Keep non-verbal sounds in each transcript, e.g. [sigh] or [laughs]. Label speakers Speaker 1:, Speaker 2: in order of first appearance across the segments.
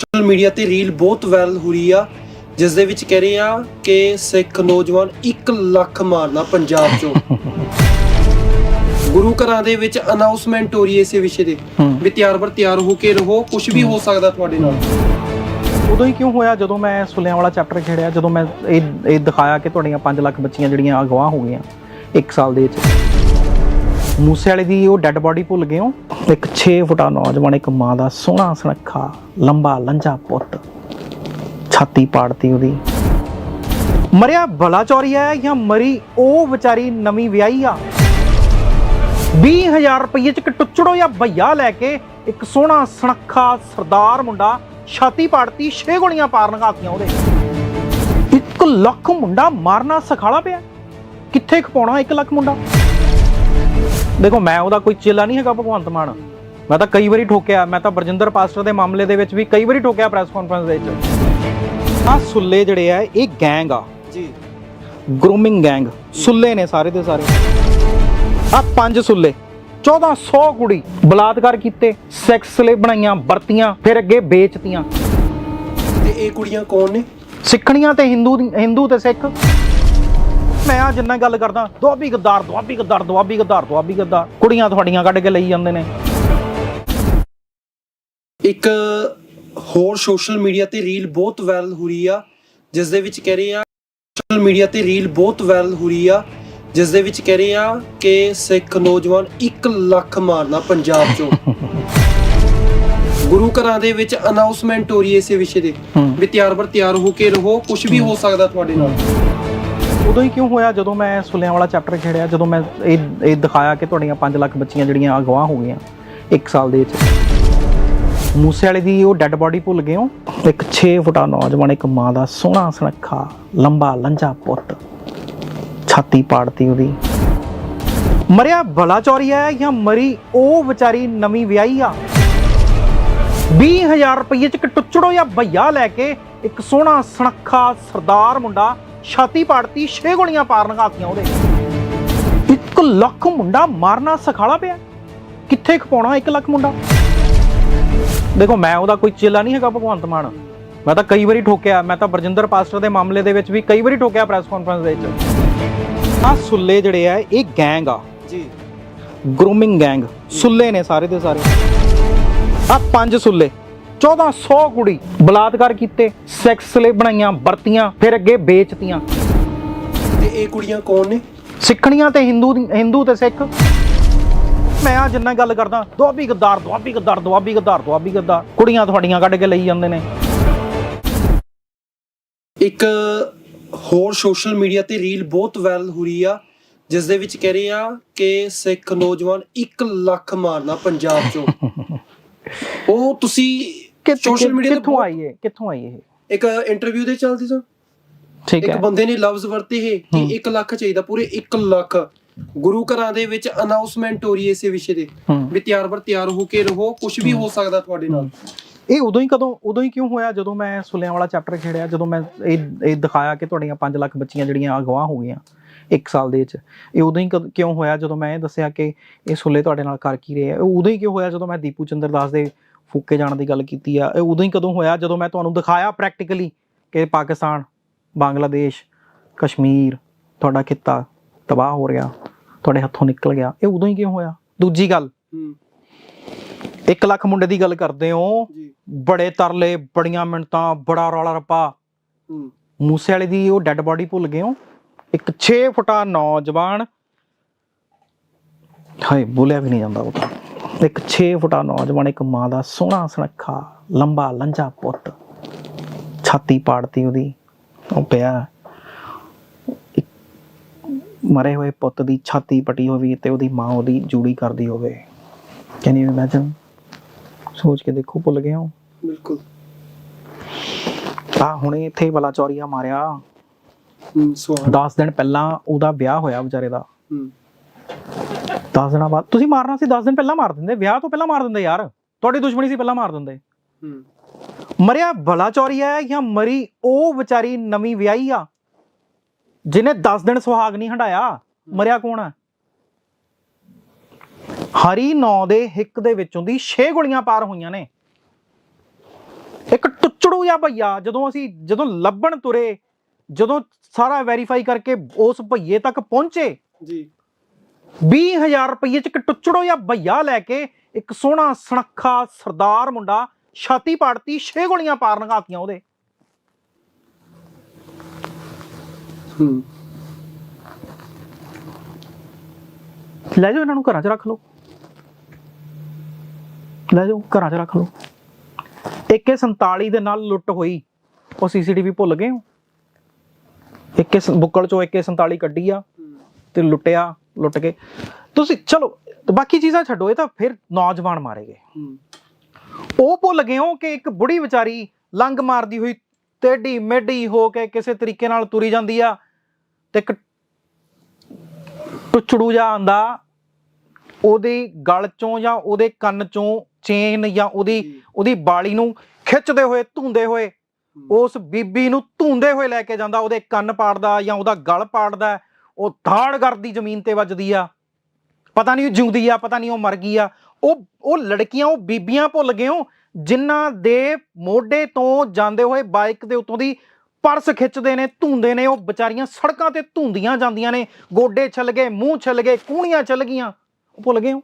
Speaker 1: Social media ਤੇ reel ਬਹੁਤ viral ਹੋ ਰਹੀ ਆ ਜਿਸ ਦੇ ਵਿੱਚ ਕਹਿ ਰਹੇ ਆ ਕਿ ਸਿੱਖ ਨੌਜਵਾਨ 1 ਲੱਖ ਮਾਰਨਾ ਪੰਜਾਬ ਚੋਂ। ਗੁਰੂ ਘਰਾਂ ਦੇ ਵਿੱਚ ਅਨਾਉਂਸਮੈਂਟ ਹੋ ਰਹੀ ਹੈ ਇਸੇ ਵਿਸ਼ੇ ਦੇ। ਵੀ ਤਿਆਰ ਬਰ ਤਿਆਰ ਹੋ ਕੇ ਰਹੋ ਕੁਝ ਵੀ ਹੋ ਸਕਦਾ ਤੁਹਾਡੇ ਨਾਲ।
Speaker 2: ਉਦੋਂ ਹੀ ਕਿਉਂ ਹੋਇਆ? ਜਦੋਂ ਮੈਂ ਸੁਲਿਆਂ ਵਾਲਾ ਚੈਪਟਰ ਖੇੜਿਆ ਜਦੋਂ ਮੈਂ ਇਹ ਇਹ ਦਿਖਾਇਆ ਕਿ ਤੁਹਾਡੀਆਂ 5 ਲੱਖ ਬੱਚੀਆਂ ਜਿਹੜੀਆਂ ਅਗਵਾ ਹੋ ਗਈਆਂ 1 ਸਾਲ ਦੇ ਵਿੱਚ। ਮੂਸੇ ਵਾਲੇ ਦੀ ਉਹ ਡੈੱਡ ਬਾਡੀ ਭੁੱਲ ਗਏ ਹੋ? ਇੱਕ 6 ਫੁੱਟਾ ਨੌਜਵਾਨ, ਇੱਕ ਮਾਂ ਦਾ ਸੋਹਣਾ ਸੁਨੱਖਾ, ਲੰਬਾ ਲੰਜਾ ਪੁੱਤ। ਛਾਤੀ ਪਾੜਤੀ ਉਹਦੀ। ਮਰਿਆ ਭਲਾ ਚੋਰੀ ਹੈ ਜਾਂ ਮਰੀ ਉਹ ਵਿਚਾਰੀ ਨਵੀਂ ਵਿਆਹੀ ਆ? 20000 ਰੁਪਏ ਚ ਇੱਕ ਟੁੱਚੜੋ ਜਾਂ ਭਈਆ ਲੈ ਕੇ ਇੱਕ ਸੋਹਣਾ ਸੁਨੱਖਾ ਸਰਦਾਰ ਮੁੰਡਾ ਛਾਤੀ ਪਾੜਤੀ 6 ਗੋਲੀਆਂ ਪਾਰ ਲੰਘਾਤੀਆਂ ਉਹਦੇ। 1 ਲੱਖ ਮੁੰਡਾ ਮਾਰਨਾ ਸਖਾਲਾ ਪਿਆ। ਕਿੱਥੇ ਖਪਾਉਣਾ 1 ਲੱਖ ਮੁੰਡਾ? ਦੇਖੋ ਮੈਂ ਉਹਦਾ ਕੋਈ ਚੇਲਾ ਨਹੀਂ ਹੈਗਾ ਭਗਵੰਤ ਮਾਨ। ਮੈਂ ਤਾਂ ਕਈ ਵਾਰੀ ਠੋਕਿਆ ਮੈਂ ਤਾਂ ਬਰਜਿੰਦਰ ਪਾਸਟਰ ਦੇ ਮਾਮਲੇ ਦੇ ਵਿੱਚ ਵੀ ਕਈ ਵਾਰੀ ਠੋਕਿਆ ਪ੍ਰੈਸ ਕਾਨਫਰੰਸ ਦੇ ਵਿੱਚ। ਆ ਸੁੱਲੇ ਜਿਹੜੇ ਆ ਇਹ ਗੈਂਗ ਆ।
Speaker 1: ਜੀ।
Speaker 2: ਗਰੂਮਿੰਗ ਗੈਂਗ ਸੁੱਲੇ ਨੇ ਸਾਰੇ ਦੇ ਸਾਰੇ। ਆ ਪੰਜ ਸੁੱਲੇ 1400 ਕੁੜੀ ਬਲਾਤਕਾਰ ਕੀਤੇ ਸੈਕਸ ਲਈ ਬਣਾਈਆਂ ਵਰਤੀਆਂ ਫਿਰ ਅੱਗੇ ਵੇਚਤੀਆਂ।
Speaker 1: ਤੇ ਇਹ ਕੁੜੀਆਂ ਕੌਣ ਨੇ?
Speaker 2: ਸਿੱਖਣੀਆਂ ਤੇ ਹਿੰਦੂ ਹਿੰਦੂ ਤੇ ਸਿੱਖ। ਮੈਂ ਆ ਜਿੰਨਾ ਗੱਲ ਕਰਦਾ ਦੁਆਬੀ ਗੱਦਾਰ ਦੁਆਬੀ ਗੱਦਾਰ ਦੁਆਬੀ ਗੱਦਾਰ ਦੁਆਬੀ ਗੱਦਾਰ। ਕੁੜੀਆਂ ਤੁਹਾਡੀਆਂ ਕੱਢ ਕੇ ਲਈ ਜਾਂਦੇ ਨੇ।
Speaker 1: ਇੱਕ ਹੋਰ ਸੋਸ਼ਲ ਮੀਡੀਆ ਤੇ ਰੀਲ ਬਹੁਤ ਵਾਇਰਲ ਹੋ ਰਹੀ ਆ ਜਿਸ ਦੇ ਵਿੱਚ ਕਹਿ ਰਹੇ ਆ ਸੋਸ਼ਲ ਮੀਡੀਆ ਤੇ ਰੀਲ ਬਹੁਤ ਵਾਇਰਲ ਹੋ ਰਹੀ ਆ ਜਿਸ ਦੇ ਵਿੱਚ ਕਹਿ ਰਹੇ ਆ ਕਿ ਸਿੱਖ ਨੌਜਵਾਨ 1 ਲੱਖ ਮਾਰਨਾ ਪੰਜਾਬ ਚੋਂ। ਗੁਰੂ ਘਰਾਂ ਦੇ ਵਿੱਚ ਅਨਾਉਂਸਮੈਂਟ ਹੋ ਰਹੀ ਹੈ ਇਸੇ ਵਿਸ਼ੇ ਦੇ। ਵੀ ਤਿਆਰ ਬਰ ਤਿਆਰ ਹੋ ਕੇ ਰਹੋ ਕੁਝ ਵੀ ਹੋ ਸਕਦਾ ਤੁਹਾਡੇ ਨਾਲ।
Speaker 2: ਉਦੋਂ ਹੀ ਕਿਉਂ ਹੋਇਆ? ਜਦੋਂ ਮੈਂ ਸੁਲਿਆਂ ਵਾਲਾ ਚੈਪਟਰ ਖੇੜਿਆ, ਜਦੋਂ ਮੈਂ ਇਹ ਇਹ ਦਿਖਾਇਆ ਕਿ ਤੁਹਾਡੀਆਂ 5 ਲੱਖ ਬੱਚੀਆਂ ਜਿਹੜੀਆਂ ਅਗਵਾ ਹੋ ਗਈਆਂ 1 ਸਾਲ ਦੇ ਵਿੱਚ। ਮੂਸੇ ਵਾਲੇ ਦੀ ਉਹ ਡੈੱਡ ਬਾਡੀ ਭੁੱਲ ਗਏ ਹੋ? ਇੱਕ 6 ਫੁੱਟਾ ਨੌਜਵਾਨ, ਇੱਕ ਮਾਂ ਦਾ ਸੋਹਣਾ ਸੁਨੱਖਾ, ਲੰਬਾ ਲੰਜਾ ਪੁੱਤ। ਛਾਤੀ ਪਾੜਤੀ ਉਹਦੀ। ਮਰਿਆ ਭਲਾ ਚੌਰੀ ਹੈ ਜਾਂ ਮਰੀ ਉਹ ਵਿਚਾਰੀ ਨਵੀਂ ਵਿਆਹੀ ਆ? 20000 ਰੁਪਏ ਚ ਇੱਕ ਟੁੱਚੜੋ ਜਾਂ ਭਈਆ ਲੈ ਕੇ ਇੱਕ ਸੋਹਣਾ, ਸੁਨੱਖਾ ਸਰਦਾਰ ਮੁੰਡਾ ਛਾਤੀ ਪਾੜਤੀ 6 ਗੋਲੀਆਂ ਪਾਰ ਲੰਘਾਤੀਆਂ ਉਹਦੇ। 1 ਲੱਖ ਮੁੰਡਾ ਮਾਰਨਾ ਸਖਾਲਾ ਪਿਆ। ਕਿੱਥੇ ਖਪਾਉਣਾ 1 ਲੱਖ ਮੁੰਡਾ? ਦੇਖੋ ਮੈਂ ਉਹਦਾ ਕੋਈ ਚੇਲਾ ਨਹੀਂ ਹੈਗਾ ਭਗਵੰਤ ਮਾਨ। ਮੈਂ ਤਾਂ ਕਈ ਵਾਰੀ ਠੋਕਿਆ ਮੈਂ ਤਾਂ ਬਰਜਿੰਦਰ ਪਾਸਟਰ ਦੇ ਮਾਮਲੇ ਦੇ ਵਿੱਚ ਵੀ ਕਈ ਵਾਰੀ ਠੋਕਿਆ ਪ੍ਰੈਸ ਕਾਨਫਰੰਸ ਦੇ ਵਿੱਚ। ਆ ਸੁੱਲੇ ਜਿਹੜੇ ਆ ਇਹ ਗੈਂਗ ਆ।
Speaker 1: ਜੀ।
Speaker 2: ਗਰੂਮਿੰਗ ਗੈਂਗ ਸੁੱਲੇ ਨੇ ਸਾਰੇ ਦੇ ਸਾਰੇ। ਆ ਪੰਜ ਸੁੱਲੇ। 1400 ਕੁੜੀ ਬਲਾਤਕਾਰ ਕੀਤੇ ਸੈਕਸ ਲਈ ਬਣਾਈਆਂ ਵਰਤੀਆਂ ਫਿਰ ਅੱਗੇ ਵੇਚਤੀਆਂ।
Speaker 1: ਤੇ ਇਹ ਕੁੜੀਆਂ ਕੌਣ ਨੇ?
Speaker 2: ਸਿੱਖਣੀਆਂ ਤੇ ਹਿੰਦੂ ਹਿੰਦੂ ਤੇ ਸਿੱਖ। ਮੈਂ ਆ ਜਿੰਨਾ ਗੱਲ ਕਰਦਾ ਦੁਆਬੀ ਗੱਦਾਰ ਦੁਆਬੀ ਗੱਦਾਰ ਦੁਆਬੀ ਗੱਦਾਰ ਦੁਆਬੀ ਗੱਦਾਰ। ਕੁੜੀਆਂ ਤੁਹਾਡੀਆਂ ਕੱਢ ਕੇ ਲਈ ਜਾਂਦੇ ਨੇ।
Speaker 1: ਇੱਕ ਹੋਰ ਸੋਸ਼ਲ ਮੀਡੀਆ ਤੇ ਰੀਲ ਬਹੁਤ ਵਾਇਰਲ ਹੋ ਰਹੀ ਆ ਜਿਸ ਦੇ ਵਿੱਚ ਕਹਿ ਰਹੇ ਆ ਕਿ ਸਿੱਖ ਨੌਜਵਾਨ 1 ਲੱਖ ਮਾਰਨਾ ਪੰਜਾਬ ਚੋਂ। [laughs] ਉਹ ਤੁਸੀਂ ਸੋਸ਼ਲ ਮੀਡੀਆ ਤੇ
Speaker 2: ਕਿੱਥੋਂ
Speaker 1: ਬਹੁਤ-
Speaker 2: ਆਈ ਹੈ ਕਿੱਥੋਂ ਆਈ ਇਹ?
Speaker 1: ਇੱਕ ਇੰਟਰਵਿਊ ਦੇ ਚੱਲਦੀ ਸਨ
Speaker 2: ਠੀਕ
Speaker 1: ਇੱਕ
Speaker 2: ਹੈ।
Speaker 1: ਬੰਦੇ ਨੇ ਲਫ਼ਜ਼ ਵਰਤੇ ਹੈ ਕਿ 1 ਲੱਖ ਚਾਹੀਦਾ ਪੂਰੇ 1 ਲੱਖ। ਗੁਰੂ ਘਰਾਂ ਦੇ ਵਿੱਚ ਅਨਾਉਂਸਮੈਂਟ ਹੋ ਰਹੀ ਹੈ ਇਸੇ ਵਿਸ਼ੇ ਦੇ
Speaker 2: ਹੂੰ।
Speaker 1: ਵੀ ਤਿਆਰ ਬਰ ਤਿਆਰ ਹੋ ਕੇ ਰਹੋ ਕੁਝ ਵੀ ਹੋ। ਸਕਦਾ ਤੁਹਾਡੇ ਨਾਲ।
Speaker 2: ਇਹ ਉਦੋਂ ਹੀ ਕਦੋਂ ਉਦੋਂ ਹੀ ਕਿਉਂ ਹੋਇਆ? ਜਦੋਂ ਮੈਂ ਸੁਲਿਆਂ ਵਾਲਾ ਚੈਪਟਰ ਖੇੜਿਆ ਜਦੋਂ ਮੈਂ ਇਹ ਇਹ ਦਿਖਾਇਆ ਕਿ ਤੁਹਾਡੀਆਂ 5 ਲੱਖ ਬੱਚੀਆਂ ਜਿਹੜੀਆਂ ਅਗਵਾ ਹੋ ਗਈਆਂ 1 ਸਾਲ ਦੇ ਵਿੱਚ ਇਹ ਉਦੋਂ ਹੀ ਕਦ- ਕਿਉਂ ਹੋਇਆ? ਜਦੋਂ ਮੈਂ ਇਹ ਦੱਸਿਆ ਕਿ ਇਹ ਸੁੱਲੇ ਤੁਹਾਡੇ ਨਾਲ ਕਰ ਕੀ ਰਹੇ ਆ ਇਹ ਉਦੋਂ ਹੀ ਕਿਉਂ ਹੋਇਆ? ਜਦੋਂ ਮੈਂ ਦੀਪੂ ਚੰਦਰ ਦਾਸ ਦੇ ਫੂਕੇ ਜਾਣ ਦੀ ਗੱਲ ਕੀਤੀ ਆ। ਇਹ ਉਦੋਂ ਹੀ ਕਦੋਂ ਹੋਇਆ? ਜਦੋਂ ਮੈਂ ਤੁਹਾਨੂੰ ਦਿਖਾਇਆ ਪ੍ਰੈਕਟੀਕਲੀ ਕਿ ਪਾਕਿਸਤਾਨ ਬੰਗਲਾਦੇਸ਼ ਕਸ਼ਮੀਰ ਤੁਹਾਡਾ ਖਿੱਤਾ ਤਬਾਹ ਹੋ ਰਿਹਾ ਤੁਹਾਡੇ ਹੱਥੋਂ ਨਿਕਲ ਗਿਆ। ਇਹ ਉਦੋਂ ਹੀ ਕਿਉਂ ਹੋਇਆ? ਦੂਜੀ ਗੱਲ
Speaker 1: ਹੂੰ।
Speaker 2: 1 ਲੱਖ ਮੁੰਡੇ ਦੀ ਗੱਲ ਕਰਦੇ ਹੋ।
Speaker 1: ਜੀ।
Speaker 2: ਬੜੇ ਤਰਲੇ ਬੜੀਆਂ ਮਿੰਟਾਂ ਬੜਾ ਰੌਲਾ ਰੱਪਾ। ਮੂਸੇ ਵਾਲੇ ਦੀ ਉਹ ਡੈੱਡ ਬਾਡੀ ਭੁੱਲ ਗਏ ਹੋ? ਇੱਕ 6 ਫੁੱਟਾ ਨੌਜਵਾਨ। ਹਾਏ ਬੋਲਿਆ ਵੀ ਨਹੀਂ ਜਾਂਦਾ ਉਹ ਤਾਂ। ਇੱਕ 6 ਫੁੱਟਾ ਨੌਜਵਾਨ ਇੱਕ ਮਾਂ ਦਾ ਸੋਹਣਾ ਸੁਨੱਖਾ ਲੰਬਾ ਲੰਜਾ ਪੁੱਤ ਛਾਤੀ ਪਾੜਤੀ ਉਹਦੀ ਉਹ ਪਿਆ। ਮਰੇ ਹੋਏ ਪੁੱਤ ਦੀ ਛਾਤੀ ਪਟੀ ਹੋਵੇ ਤੇ ਉਹਦੀ ਮਾਂ ਉਹਦੀ ਜੂੜੀ ਕਰਦੀ ਹੋਵੇ। ਕੈਨ ਯੂ ਇਮੇਜਿਨ ਸੋਚ ਕੇ ਦੇਖੋ ਭੁੱਲ ਗਏ ਹੋ?
Speaker 1: ਬਿਲਕੁਲ।
Speaker 2: ਆ ਹੁਣੇ ਇੱਥੇ ਬਲਾ ਚੌਰੀਆ ਮਾਰਿਆ।
Speaker 1: ਹੂੰ ਸਵਾਲ
Speaker 2: 10 ਦਿਨ ਪਹਿਲਾਂ ਉਹਦਾ ਵਿਆਹ ਹੋਇਆ ਵਿਚਾਰੇ ਦਾ।
Speaker 1: ਹੂੰ।
Speaker 2: 10 ਦਿਨਾਂ ਬਾਅਦ ਤੁਸੀਂ ਮਾਰਨਾ ਸੀ 10 ਦਿਨ ਪਹਿਲਾਂ ਮਾਰ ਦਿੰਦੇ ਵਿਆਹ ਤੋਂ ਪਹਿਲਾਂ ਮਾਰ ਦਿੰਦੇ ਯਾਰ। ਤੁਹਾਡੀ ਦੁਸ਼ਮਣੀ ਸੀ ਪਹਿਲਾਂ ਮਾਰ ਦਿੰਦੇ।
Speaker 1: ਹੂੰ।
Speaker 2: ਮਰਿਆ ਭਲਾ ਚੌਰੀਆ ਹੈ ਜਾਂ ਮਰੀ ਉਹ ਵਿਚਾਰੀ ਨਵੀਂ ਵਿਆਹੀ ਆ ਜਿਹਨੇ 10 ਦਿਨ ਸੁਹਾਗ ਨਹੀਂ ਹੰਡਾਇਆ। ਮਰਿਆ ਕੌਣ ਆ? ਹਰੀ ਨੌ ਦੇ ਹਿੱਕ ਦੇ ਵਿੱਚੋਂ ਦੀ 6 ਗੋਲੀਆਂ ਪਾਰ ਹੋਈਆਂ ਨੇ। ਇੱਕ ਟੁੱਚੜੂ ਜਾਂ ਭਈਆ ਜਦੋਂ ਅਸੀਂ ਜਦੋਂ ਲੱਭਣ ਤੁਰੇ ਜਦੋਂ ਸਾਰਾ ਵੈਰੀਫਾਈ ਕਰਕੇ ਉਸ ਭਈਏ ਤੱਕ ਪਹੁੰਚੇ
Speaker 1: ਜੀ।
Speaker 2: 20000 ਰੁਪਏ ਚ ਇੱਕ ਟੁੱਚੜੋ ਜਾਂ ਭਈਆ ਲੈ ਕੇ ਇੱਕ ਸੋਹਣਾ ਸੁਨੱਖਾ ਸਰਦਾਰ ਮੁੰਡਾ ਛਾਤੀ ਪਾੜਤੀ ਛੇ ਗੋਲੀਆਂ ਪਾਰ ਲੰਘਾਤੀਆਂ ਉਹਦੇ।
Speaker 1: ਹੂੰ।
Speaker 2: ਲੈ ਜਾਓ ਇਹਨਾਂ ਨੂੰ ਘਰਾਂ 'ਚ ਰੱਖ ਲਓ। ਲੈ ਜਾਓ ਘਰਾਂ 'ਚ ਰੱਖ ਲਓ। AK 47 ਦੇ ਨਾਲ ਲੁੱਟ ਹੋਈ। ਉਹ ਸੀਸੀਟੀਵੀ ਭੁੱਲ ਗਏ ਹੋ? ਸ- ਬੁੱਕਲ ਚੋਂ AK 47 ਕੱਢੀ ਆ ਤੇ ਲੁੱਟਿਆ। ਲੁੱਟ ਕੇ ਤੁਸੀਂ ਚਲੋ ਬਾਕੀ ਚੀਜ਼ਾਂ ਛੱਡੋ ਇਹ ਤਾਂ ਫਿਰ ਨੌਜਵਾਨ ਮਾਰੇ ਗਏ। ਉਹ ਭੁੱਲ ਗਏ ਹੋ ਕਿ ਇੱਕ ਬੁੜੀ ਵਿਚਾਰੀ ਲੰਗ ਮਾਰਦੀ ਹੋਈ ਟੇਢੀ ਮੇਢੀ ਹੋ ਕੇ ਕਿਸੇ ਤਰੀਕੇ ਨਾਲ ਤੁਰੀ ਜਾਂਦੀ ਆ ਤੇ ਇੱਕ ਟੁੱਚੜੂ ਜਾ ਆਂਦਾ ਉਹਦੇ ਗਲ ਚੋਂ ਜਾਂ ਉਹਦੇ ਕੰਨ ਚੋਂ ਚੇਨ ਜਾਂ ਉਹਦੀ। ਉਹਦੀ ਬਾਲੀ ਨੂੰ ਖਿੱਚਦੇ ਹੋਏ ਧੁੰਦੇ ਹੋਏ ਉਸ ਬੀਬੀ ਨੂੰ ਧੁੰਦੇ ਹੋਏ ਲੈ ਕੇ ਜਾਂਦਾ ਉਹਦੇ ਕੰਨ ਪਾੜਦਾ ਜਾਂ ਉਹਦਾ ਗਲ ਪਾੜਦਾ ਉਹ ਧਾੜ ਕਰਦੀ ਜ਼ਮੀਨ ਤੇ ਵੱਜਦੀ ਆ। ਪਤਾ ਨਹੀਂ ਉਹ ਜਿਉਂਦੀ ਆ, ਪਤਾ ਨਹੀਂ ਉਹ ਮਰ ਗਈ ਆ। ਉਹ ਉਹ ਲੜਕੀਆਂ, ਉਹ ਬੀਬੀਆਂ ਭੁੱਲ ਗਏ ਹੋ ਜਿਨ੍ਹਾਂ ਦੇ ਮੋਢੇ ਤੋਂ ਜਾਂਦੇ ਹੋਏ ਬਾਈਕ ਦੇ ਉੱਤੋਂ ਦੀ ਪਰਸ ਖਿੱਚਦੇ ਨੇ, ਧੁੰਦੇ ਨੇ, ਉਹ ਵਿਚਾਰੀਆਂ ਸੜਕਾਂ ਤੇ ਧੁੰਦੀਆਂ ਜਾਂਦੀਆਂ ਨੇ। ਗੋਡੇ ਛਲ ਗਏ, ਮੂੰਹ ਛਲ ਗਏ ਕੂਣੀਆਂ ਛਲ ਗਈਆਂ। ਉਹ ਭੁੱਲ ਗਏ ਹੋ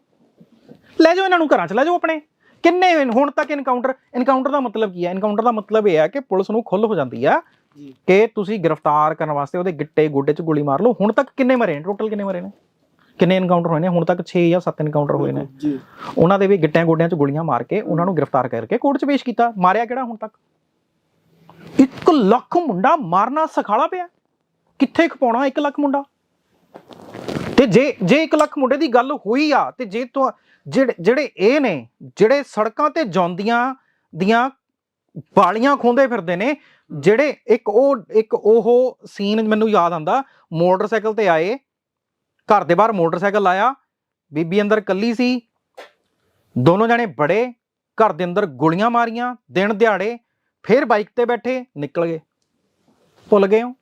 Speaker 2: ਲੈ ਜਾਓ ਇਹਨਾਂ ਨੂੰ ਘਰਾਂ ਚ, ਲੈ ਜਾਓ ਆਪਣੇ। ਕਿੰਨੇ ਹੁਣ ਤੱਕ ਇਨਕਾਊਂਟਰ ਇਨਕਾਊਂਟਰ ਦਾ ਮਤਲਬ ਕੀ ਹੈ ਇਨਕਾਊਂਟਰ ਦਾ ਮਤਲਬ ਇਹ ਹੈ ਕਿ ਪੁਲਿਸ ਨੂੰ ਖੁੱਲ ਹੋ ਜਾਂਦੀ ਆ ਕਿ ਤੁਸੀਂ ਗ੍ਰਿਫਤਾਰ ਕਰਨ ਵਾਸਤੇ ਉਹਦੇ ਗਿੱਟੇ ਗੋਡੇ 'ਚ ਗੋਲੀ ਮਾਰ ਲਓ। ਹੁਣ ਤੱਕ ਕਿੰਨੇ ਮਰੇ ਨੇ? ਟੋਟਲ ਕਿੰਨੇ ਮਰੇ ਨੇ? ਕਿੰਨੇ ਇਨਕਾਊਂਟਰ ਹੋਏ ਨੇ? ਹੁਣ ਤੱਕ 6 ਜਾਂ 7 ਇਨਕਾਊਂਟਰ ਹੋਏ ਨੇ।
Speaker 1: ਜੀ।
Speaker 2: ਉਹਨਾਂ ਦੇ ਵੀ ਗਿੱਟਿਆਂ ਗੋਡਿਆਂ 'ਚ ਗੋਲੀਆਂ ਮਾਰ ਕੇ ਉਹਨਾਂ ਨੂੰ ਗ੍ਰਿਫਤਾਰ ਕਰਕੇ ਕੋਰਟ 'ਚ ਪੇਸ਼ ਕੀਤਾ। ਮਾਰਿਆ ਕਿਹੜਾ ਹੁਣ ਤੱਕ? 1 ਲੱਖ ਮੁੰਡਾ ਮਾਰਨਾ ਸਖਾਲਾ ਪਿਆ। ਕਿੱਥੇ ਖਪਾਉਣਾ 1 ਲੱਖ ਮੁੰਡਾ? ਤੇ ਜੇ ਜੇ 1 ਲੱਖ ਮੁੰਡੇ ਦੀ ਗੱਲ ਹੋਈ ਆ ਤੇ ਜੇ ਤੋਂ ਜਿਹੜੇ ਜਿਹੜੇ ਇਹ ਨੇ ਜਿਹੜੇ ਸੜਕਾਂ ਤੇ ਜਾਂਦੀਆਂ ਦੀਆਂ ਬਾਲੀਆਂ ਖੋਂਦੇ ਫਿਰਦੇ ਨੇ ਜਿਹੜੇ ਇੱਕ ਉਹ ਇੱਕ ਉਹ ਸੀਨ ਮੈਨੂੰ ਯਾਦ ਆਂਦਾ ਮੋਟਰਸਾਈਕਲ ਤੇ ਆਏ ਘਰ ਦੇ ਬਾਹਰ ਮੋਟਰਸਾਈਕਲ ਲਾਇਆ ਬੀਬੀ ਅੰਦਰ ਕੱਲੀ ਸੀ ਦੋਨੋਂ ਜਣੇ ਬੜੇ ਘਰ ਦੇ ਅੰਦਰ ਗੋਲੀਆਂ ਮਾਰੀਆਂ ਦਿਨ ਦਿਹਾੜੇ ਫਿਰ ਬਾਈਕ ਤੇ ਬੈਠੇ ਨਿਕਲ ਗਏ ਭੁੱਲ ਗਏ ਹੋ?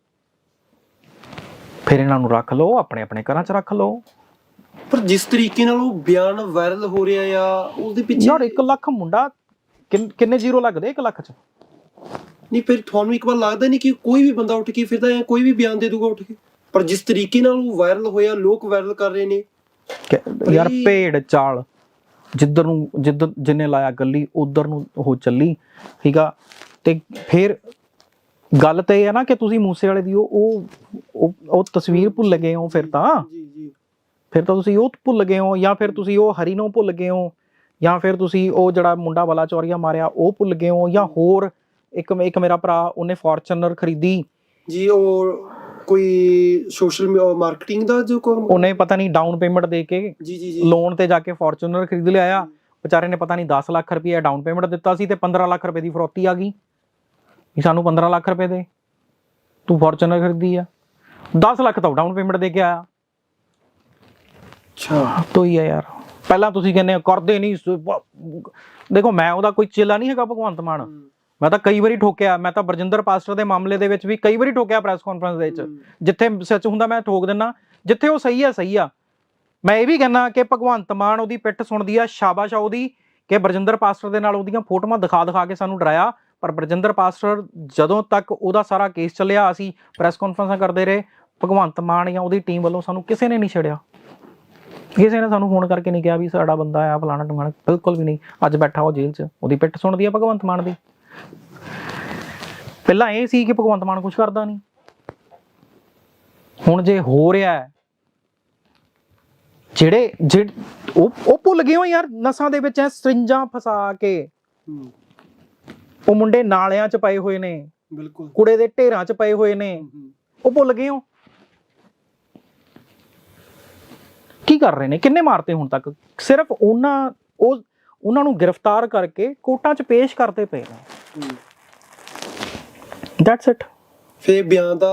Speaker 2: ਫਿਰ ਇਹਨਾਂ ਨੂੰ ਰੱਖ ਲਓ ਆਪਣੇ ਆਪਣੇ ਘਰਾਂ 'ਚ ਰੱਖ ਲਓ।
Speaker 1: ਪਰ ਜਿਸ ਤਰੀਕੇ ਨਾਲ ਉਹ ਬਿਆਨ ਵਾਇਰਲ ਹੋ ਰਿਹਾ ਆ ਉਹਦੇ ਪਿੱਛੇ
Speaker 2: ਯਾਰ 1 ਲੱਖ ਮੁੰਡਾ ਕਿੰਨ- ਕਿੰਨੇ ਜ਼ੀਰੋ ਲੱਗਦੇ 1 ਲੱਖ 'ਚ?
Speaker 1: ਨਹੀਂ ਫਿਰ ਤੁਹਾਨੂੰ ਇੱਕ ਵਾਰ ਲੱਗਦਾ ਨਹੀਂ ਕਿ ਕੋਈ ਵੀ ਬੰਦਾ ਉੱਠ ਕੇ ਫਿਰਦਾ ਹੈ ਕੋਈ ਵੀ ਬਿਆਨ ਦੇ ਦੂਗਾ ਉੱਠ ਕੇ। ਪਰ ਜਿਸ ਤਰੀਕੇ ਨਾਲ ਉਹ ਵਾਇਰਲ ਹੋਇਆ ਲੋਕ ਵਾਇਰਲ ਕਰ ਰਹੇ ਨੇ।
Speaker 2: ਕਿ- ਯਾਰ
Speaker 1: ਬਈ-
Speaker 2: ਭੇਡ ਚਾਲ ਜਿੱਧਰ ਨੂੰ ਜਿੱਧਰ ਜਿੰਨੇ ਲਾਇਆ ਗੱਲੀ ਉਧਰ ਨੂੰ ਉਹ ਚੱਲੀ ਠੀਕ ਆ? ਤੇ ਫਿਰ ਗੱਲ ਤੇ ਇਹ ਹੈ ਨਾ ਕਿ ਤੁਸੀਂ ਮੂਸੇ ਵਾਲੇ ਦੀ ਉਹ ਉਹ- ਉਹ ਉਹ ਤਸਵੀਰ ਭੁੱਲ ਗਏ ਹੋ ਫਿਰ ਤਾਂ।
Speaker 1: ਜੀ ਜੀ।
Speaker 2: ਫਿਰ ਤਾਂ ਤੁਸੀਂ ਉਹ ਭੁੱਲ ਗਏ ਹੋ ਜਾਂ ਫਿਰ ਤੁਸੀਂ ਉਹ ਹਰੀ ਨੂੰ ਭੁੱਲ ਗਏ ਹੋ। ਜਾਂ ਫਿਰ ਤੁਸੀਂ ਉਹ ਜਿਹੜਾ ਮੁੰਡਾ ਵਾਲਾ ਚੌਰੀਆ ਮਾਰਿਆ ਉਹ ਭੁੱਲ ਗਏ ਹੋ ਜਾਂ ਹੋਰ ਇੱਕ ਇੱਕ ਮੇਰਾ ਭਰਾ ਉਹਨੇ ਫੋਰਚੂਨਰ ਖਰੀਦੀ?
Speaker 1: ਜੀ ਉਹ ਕੋਈ ਸੋਸ਼ਲ ਮਾਰਕੀਟਿੰਗ ਦਾ ਜੋ ਕੰਮ
Speaker 2: ਉਹਨੇ ਪਤਾ ਨਹੀਂ ਡਾਊਨ ਪੇਮੈਂਟ ਦੇ ਕੇ
Speaker 1: ਜੀ ਜੀ ਜੀ।
Speaker 2: ਲੋਨ ਤੇ ਜਾ ਕੇ ਫੋਰਚੂਨਰ ਖਰੀਦ ਲਿਆਇਆ। ਵਿਚਾਰੇ ਨੇ ਪਤਾ ਨਹੀਂ 10 ਲੱਖ ਰੁਪਏ ਡਾਊਨ ਪੇਮੈਂਟ ਦਿੱਤਾ ਸੀ ਤੇ 15 ਲੱਖ ਰੁਪਏ ਦੀ ਫਰੋਤੀ ਆ ਗਈ। ਵੀ ਸਾਨੂੰ 15 ਲੱਖ ਰੁਪਏ ਦੇ। ਤੂੰ ਫੋਰਚੂਨਰ ਖਰੀਦੀ ਆ। 10 ਲੱਖ ਤਾਂ ਡਾਊਨ ਪੇਮੈਂਟ ਦੇ ਕੇ ਆਇਆ।
Speaker 1: ਅੱਛਾ।
Speaker 2: ਤੋਂ ਹੀ ਆ ਯਾਰ। ਪਹਿਲਾਂ ਤੁਸੀਂ ਕਹਿੰਦੇ ਹੋ, ਕਰਦੇ ਨਹੀਂ ਸ- ਦੇਖੋ ਮੈਂ ਉਹਦਾ ਕੋਈ ਚੇਲਾ ਨਹੀਂ ਹੈਗਾ ਭਗਵੰਤ ਮਾਨ। ਮੈਂ ਤਾਂ ਕਈ ਵਾਰੀ ਠੋਕਿਆ ਮੈਂ ਤਾਂ ਬਰਜਿੰਦਰ ਪਾਸਟਰ ਦੇ ਮਾਮਲੇ ਦੇ ਵਿੱਚ ਵੀ ਕਈ ਵਾਰੀ ਠੋਕਿਆ ਪ੍ਰੈਸ ਕਾਨਫਰੰਸ ਦੇ ਵਿੱਚ। ਜਿੱਥੇ ਸੱਚ ਹੁੰਦਾ ਮੈਂ ਠੋਕ ਦਿੰਨਾ ਜਿੱਥੇ ਉਹ ਸਹੀ ਆ ਸਹੀ ਆ। ਮੈਂ ਇਹ ਵੀ ਕਹਿੰਦਾ ਕਿ ਭਗਵੰਤ ਮਾਨ ਉਹਦੀ ਪਿੱਠ ਸੁਣਦੀ ਆ ਸ਼ਾਬਾਸ਼ ਆ ਉਹਦੀ ਕਿ ਬਰਜਿੰਦਰ ਪਾਸਟਰ ਦੇ ਨਾਲ ਉਹਦੀਆਂ ਫੋਟੋਆਂ ਦਿਖਾ ਦਿਖਾ ਕੇ ਸਾਨੂੰ ਡਰਾਇਆ। ਪਰ ਬਰਜਿੰਦਰ ਪਾਸਟਰ ਜਦੋਂ ਤੱਕ ਉਹਦਾ ਸਾਰਾ ਕੇਸ ਚੱਲਿਆ ਅਸੀਂ ਪ੍ਰੈਸ ਕਾਨਫਰੰਸਾਂ ਕਰਦੇ ਰਹੇ ਭਗਵੰਤ ਮਾਨ ਜਾਂ ਉਹਦੀ ਟੀਮ ਵੱਲੋਂ ਸਾਨੂੰ ਕਿਸੇ ਨੇ ਨਹੀਂ ਛੇੜਿਆ। ਕਿਸੇ ਨੇ ਸਾਨੂੰ ਫੋਨ ਕਰਕੇ ਨਹੀਂ ਕਿਹਾ ਵੀ ਸਾਡਾ ਬੰਦਾ ਆ ਫਲਾਣਾ ਟਮਾਣਾ ਬਿਲਕੁਲ ਵੀ ਨਹੀਂ। ਅੱਜ ਬੈਠਾ ਉਹ ਜੇਲ੍ਹ 'ਚ ਉਹਦੀ ਪਿੱਠ ਸੁਣਦੀ ਆ ਭਗਵੰਤ ਮਾਨ ਦੀ। ਪਹਿਲਾਂ ਇਹ ਸੀ ਕਿ ਭਗਵੰਤ ਮਾਨ ਕੁਝ ਕਰਦਾ ਨਹੀਂ। ਹੁਣ ਜੇ ਹੋ ਰਿਹਾ ਹੈ ਜਿਹੜੇ ਜਿਹੜੇ ਉਹ ਉਹ ਭੁੱਲ ਗਏ ਹੋ ਯਾਰ ਨਸਾਂ ਦੇ ਵਿੱਚ ਐ ਸਰਿੰਜਾਂ ਫਸਾ ਕੇ। ਉਹ ਮੁੰਡੇ ਨਾਲਿਆਂ 'ਚ ਪਏ ਹੋਏ ਨੇ।
Speaker 1: ਬਿਲਕੁਲ।
Speaker 2: ਕੁੜੇ ਦੇ ਢੇਰਾਂ 'ਚ ਪਏ ਹੋਏ ਨੇ। ਉਹ ਭੁੱਲ ਗਏ ਹੋ? ਕੀ ਕਰ ਰਹੇ ਨੇ? ਕਿੰਨੇ ਮਾਰਤੇ ਹੁਣ ਤੱਕ? ਸਿਰਫ ਉਹਨਾਂ ਉਹ ਉਹਨਾਂ ਨੂੰ ਗ੍ਰਿਫਤਾਰ ਕਰਕੇ ਕੋਰਟਾਂ 'ਚ ਪੇਸ਼ ਕਰਦੇ ਪਏ ਨੇ। ਦੈਟਸ ਇਟ
Speaker 1: ਫੇ ਬਿਆਨ ਦਾ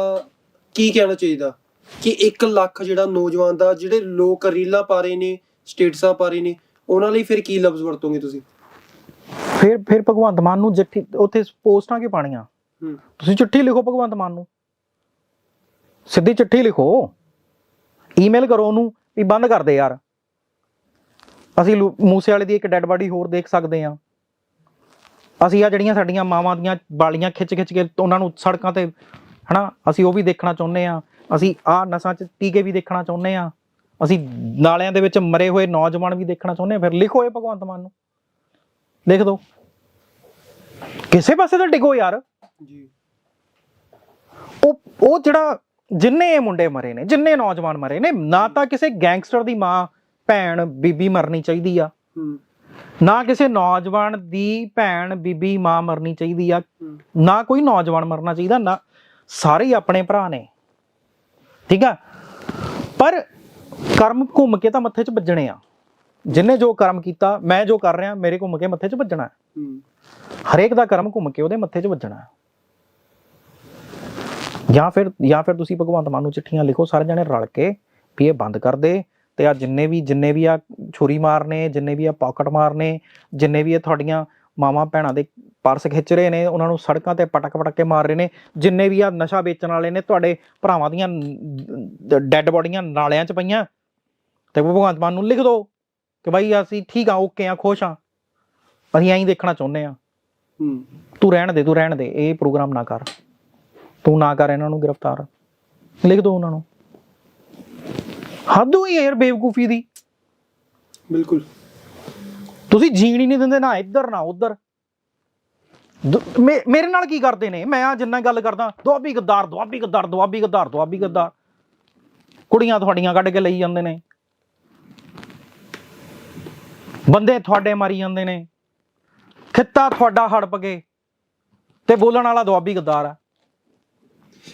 Speaker 1: ਕੀ ਕਹਿਣਾ ਚਾਹੀਦਾ? ਕਿ 1 ਲੱਖ ਜਿਹੜਾ ਨੌਜਵਾਨ ਦਾ ਜਿਹੜੇ ਲੋਕ ਰੀਲਾਂ ਪਾ ਰਹੇ ਨੇ ਸਟੇਟਸਾਂ ਪਾ ਰਹੇ ਨੇ ਉਹਨਾਂ ਲਈ ਫਿਰ ਕੀ ਲਫ਼ਜ਼ ਵਰਤੋਗੇ ਤੁਸੀਂ?
Speaker 2: ਫਿਰ ਫਿਰ ਭਗਵੰਤ ਮਾਨ ਨੂੰ ਜੱਠੀ ਉੱਥੇ ਪੋਸਟਾਂ ਕਿ ਪਾਣੀਆਂ ਤੁਸੀਂ ਚਿੱਠੀ ਲਿਖੋ ਭਗਵੰਤ ਮਾਨ ਨੂੰ। ਸਿੱਧੀ ਚਿੱਠੀ ਲਿਖੋ। ਈਮੇਲ ਕਰੋ ਉਹਨੂੰ। ਵੀ ਬੰਦ ਕਰ ਦੇ ਯਾਰ। ਅਸੀਂ ਮੂਸੇ ਵਾਲੇ ਦੀ ਇੱਕ ਡੈੱਡ ਬਾਡੀ ਹੋਰ ਦੇਖ ਸਕਦੇ ਹਾਂ। ਅਸੀਂ ਆ ਜਿਹੜੀਆਂ ਸਾਡੀਆਂ ਮਾਵਾਂ ਦੀਆਂ ਬਾਲੀਆਂ ਖਿੱਚ ਖਿੱਚ ਕੇ ਉਹਨਾਂ ਨੂੰ ਸੜਕਾਂ ਤੇ ਹਨਾ ਅਸੀਂ ਉਹ ਵੀ ਦੇਖਣਾ ਚਾਹੁੰਦੇ ਆ ਅਸੀਂ ਆ ਨਸਾਂ 'ਚ ਟੀਕੇ ਵੀ ਦੇਖਣਾ ਚਾਹੁੰਦੇ ਆ ਅਸੀਂ ਨਾਲਿਆਂ ਦੇ ਵਿੱਚ ਮਰੇ ਹੋਏ ਨੌਜਵਾਨ ਵੀ ਦੇਖਣਾ ਚਾਹੁੰਦੇ ਆ ਫਿਰ ਲਿਖੋ ਇਹ ਭਗਵੰਤ ਮਾਨ ਨੂੰ। ਲਿਖ ਦਿਓ ਕਿਸੇ ਪਾਸੇ ਤਾਂ ਡਿਗੋ ਯਾਰ।
Speaker 1: ਜੀ।
Speaker 2: ਉਹ ਉਹ ਜਿਹੜਾ ਜਿੰਨੇ ਇਹ ਮੁੰਡੇ ਮਰੇ ਨੇ ਜਿੰਨੇ ਨੌਜਵਾਨ ਮਰੇ ਨੇ ਨਾ ਤਾਂ ਕਿਸੇ ਗੈਂਗਸਟਰ ਦੀ ਮਾਂ ਭੈਣ ਬੀਬੀ ਮਰਨੀ ਚਾਹੀਦੀ ਆ। ਨਾ ਕਿਸੇ ਨੌਜਵਾਨ ਦੀ ਭੈਣ ਬੀਬੀ ਮਾਂ ਮਰਨੀ ਚਾਹੀਦੀ ਆ। ਨਾ ਕੋਈ ਨੌਜਵਾਨ ਮਰਨਾ ਚਾਹੀਦਾ ਨਾ ਸਾਰੇ ਆਪਣੇ ਭਰਾ ਨੇ। ਠੀਕ ਆ? ਪਰ ਕਰਮ ਘੁੰਮ ਕੇ ਤਾਂ ਮੱਥੇ 'ਚ ਵੱਜਣੇ ਆ। ਜਿੰਨੇ ਜੋ ਕਰਮ ਕੀਤਾ ਮੈਂ ਜੋ ਕਰ ਰਿਹਾ ਮੇਰੇ ਘੁੰਮ ਕੇ ਮੱਥੇ 'ਚ ਵੱਜਣਾ। ਹਰੇਕ ਦਾ ਕਰਮ ਘੁੰਮ ਕੇ ਉਹਦੇ ਮੱਥੇ 'ਚ ਵੱਜਣਾ। ਜਾਂ ਫਿਰ ਜਾਂ ਫਿਰ ਤੁਸੀਂ ਭਗਵੰਤ ਮਾਨ ਨੂੰ ਚਿੱਠੀਆਂ ਲਿਖੋ ਸਾਰੇ ਜਣੇ ਰਲ ਕੇ ਵੀ ਇਹ ਬੰਦ ਕਰ ਦੇ ਤੇ ਆ ਜਿੰਨੇ ਵੀ ਜਿੰਨੇ ਵੀ ਆ ਛੁਰੀ ਮਾਰਨੇ ਜਿੰਨੇ ਵੀ ਆ ਪਾਕਟ ਮਾਰਨੇ ਜਿੰਨੇ ਵੀ ਇਹ ਤੁਹਾਡੀਆਂ ਮਾਵਾਂ ਭੈਣਾਂ ਦੇ ਪਰਸ ਖਿੱਚ ਰਹੇ ਨੇ ਉਹਨਾਂ ਨੂੰ ਸੜਕਾਂ ਤੇ ਪਟਕ ਪਟਕ ਕੇ ਮਾਰ ਰਹੇ ਨੇ ਜਿੰਨੇ ਵੀ ਆ ਨਸ਼ਾ ਵੇਚਣ ਵਾਲੇ ਨੇ ਤੁਹਾਡੇ ਭਰਾਵਾਂ ਦੀਆਂ ਡੈੱਡ ਬੋਡੀਆਂ ਨਾਲਿਆਂ 'ਚ ਪਈਆਂ ਤੇ ਭਗਵੰਤ ਮਾਨ ਨੂੰ ਲਿਖ ਦਿਓ ਕਿ ਭਾਈ ਅਸੀਂ ਠੀਕ ਆ ਓਕੇ ਆ ਖੁਸ਼ ਆ ਅਸੀਂ ਐਂ ਦੇਖਣਾ ਚਾਹੁੰਦੇ ਆ।
Speaker 1: ਹੂੰ।
Speaker 2: ਤੂੰ ਰਹਿਣ ਦੇ ਤੂੰ ਰਹਿਣ ਦੇ ਇਹ ਪ੍ਰੋਗਰਾਮ ਨਾ ਕਰ। ਤੂੰ ਨਾ ਕਰ ਇਹਨਾਂ ਨੂੰ ਗ੍ਰਿਫਤਾਰ। ਲਿਖ ਦੋ ਉਹਨਾਂ ਨੂੰ। ਹੱਦ ਹੋਈ ਹੈ ਯਾਰ ਬੇਵਕੂਫੀ ਦੀ।
Speaker 1: ਬਿਲਕੁਲ।
Speaker 2: ਤੁਸੀਂ ਜੀਣ ਹੀ ਨਹੀਂ ਦਿੰਦੇ ਨਾ ਇੱਧਰ ਨਾ ਉੱਧਰ। ਦ- ਮੇ- ਮੇਰੇ ਨਾਲ ਕੀ ਕਰਦੇ ਨੇ? ਮੈਂ ਆ ਜਿੰਨਾ ਗੱਲ ਕਰਦਾ ਦੁਆਬੀ ਗੱਦਾਰ ਦੁਆਬੀ ਗੱਦਾਰ ਦੁਆਬੀ ਗੱਦਾਰ ਦੁਆਬੀ ਗੱਦਾਰ। ਕੁੜੀਆਂ ਤੁਹਾਡੀਆਂ ਕੱਢ ਕੇ ਲਈ ਜਾਂਦੇ ਨੇ। ਬੰਦੇ ਤੁਹਾਡੇ ਮਾਰੀ ਜਾਂਦੇ ਨੇ। ਖਿੱਤਾ ਤੁਹਾਡਾ ਹੜਪ ਗਏ ਤੇ ਬੋਲਣ ਵਾਲਾ ਦੁਆਬੀ ਗੱਦਾਰ ਆ।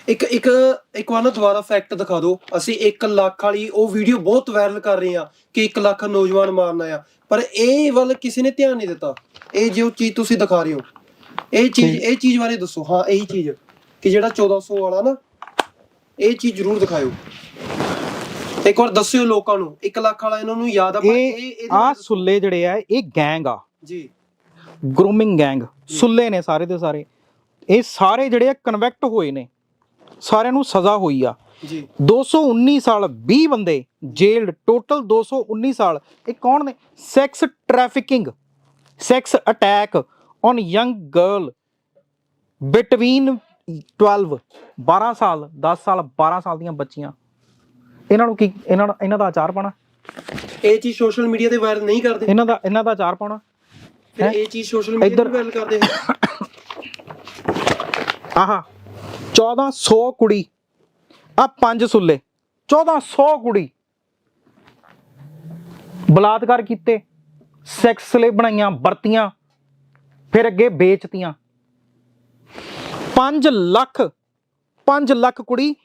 Speaker 1: ਇੱਕ ਇੱਕ ਇੱਕ ਵਾਰ ਨਾ ਦੁਬਾਰਾ ਫੈਕਟ ਦਿਖਾ ਦਿਓ। ਅਸੀਂ 1 ਲੱਖ ਵਾਲੀ ਉਹ ਵੀਡੀਓ ਬਹੁਤ ਵਾਇਰਲ ਕਰ ਰਹੇ ਆ ਕਿ 1 ਲੱਖ ਨੌਜਵਾਨ ਮਾਰਨਾ ਆ ਪਰ ਇਹ ਵੱਲ ਕਿਸੇ ਨੇ ਧਿਆਨ ਨਹੀਂ ਦਿੱਤਾ। ਇਹ ਜੋ ਚੀਜ਼ ਤੁਸੀਂ ਦਿਖਾ ਰਹੇ ਹੋ ਇਹ ਚੀਜ਼ ਇਹ ਚੀਜ਼ ਬਾਰੇ ਦੱਸੋ। ਹਾਂ ਇਹੀ ਚੀਜ਼ ਕਿ ਜਿਹੜਾ 1400 ਵਾਲਾ ਨਾ ਇਹ ਚੀਜ਼ ਜ਼ਰੂਰ ਦਿਖਾਇਓ। ਇੱਕ ਵਾਰ ਦੱਸਿਓ ਲੋਕਾਂ ਨੂੰ। 1 ਲੱਖ ਵਾਲਾ ਇਹਨਾਂ ਨੂੰ ਯਾਦ ਆ ਪਰ
Speaker 2: ਇਹ ਆ ਸੁੱਲੇ ਜਿਹੜੇ ਆ ਇਹ ਗੈਂਗ ਆ।
Speaker 1: ਜੀ।
Speaker 2: ਗਰੂਮਿੰਗ ਗੈਂਗ ਸੁੱਲੇ ਨੇ ਸਾਰੇ ਦੇ ਸਾਰੇ। ਇਹ ਸਾਰੇ ਜਿਹੜੇ ਆ ਕਨਵੈਕਟ ਹੋਏ ਨੇ। ਸਾਰਿਆਂ ਨੂੰ ਸਜ਼ਾ ਹੋਈ ਆ।
Speaker 1: ਜੀ।
Speaker 2: 219 ਸਾਲ 20 ਬੰਦੇ ਜੇਲਡ ਟੋਟਲ 219 ਸਾਲ। ਇਹ ਕੌਣ ਨੇ? Sex trafficking sex attack on young girl between 12 12 ਸਾਲ 10 ਸਾਲ 12 ਸਾਲ ਦੀਆਂ ਬੱਚੀਆਂ। ਇਹਨਾਂ ਨੂੰ ਕੀ ਇਹਨਾਂ ਦਾ ਇਹਨਾਂ ਦਾ ਆਚਾਰ ਪਾਣਾ
Speaker 1: ਇਹ ਚੀਜ਼ ਸੋਸ਼ਲ ਮੀਡੀਆ ਤੇ ਵਾਇਰਲ ਨਹੀਂ ਕਰਦੇ।
Speaker 2: ਇਹਨਾਂ ਦਾ ਇਹਨਾਂ ਦਾ ਆਚਾਰ ਹੈਂ?
Speaker 1: ਇਹ ਚੀਜ਼ ਸੋਸ਼ਲ ਮੀਡੀਆ ਤੇ ਵਾਇਰਲ ਕਰਦੇ
Speaker 2: ਆਹਾ। 1400 ਕੁੜੀ। ਆ ਪੰਜ ਸੁੱਲੇ। 1400 ਕੁੜੀ। ਬਲਾਤਕਾਰ ਕੀਤੇ। ਸੈਕਸ ਲਈ ਬਣਾਈਆਂ, ਵਰਤੀਆਂ। ਫਿਰ ਅੱਗੇ ਵੇਚਤੀਆਂ। 5 ਲੱਖ 5 ਲੱਖ ਕੁੜੀ।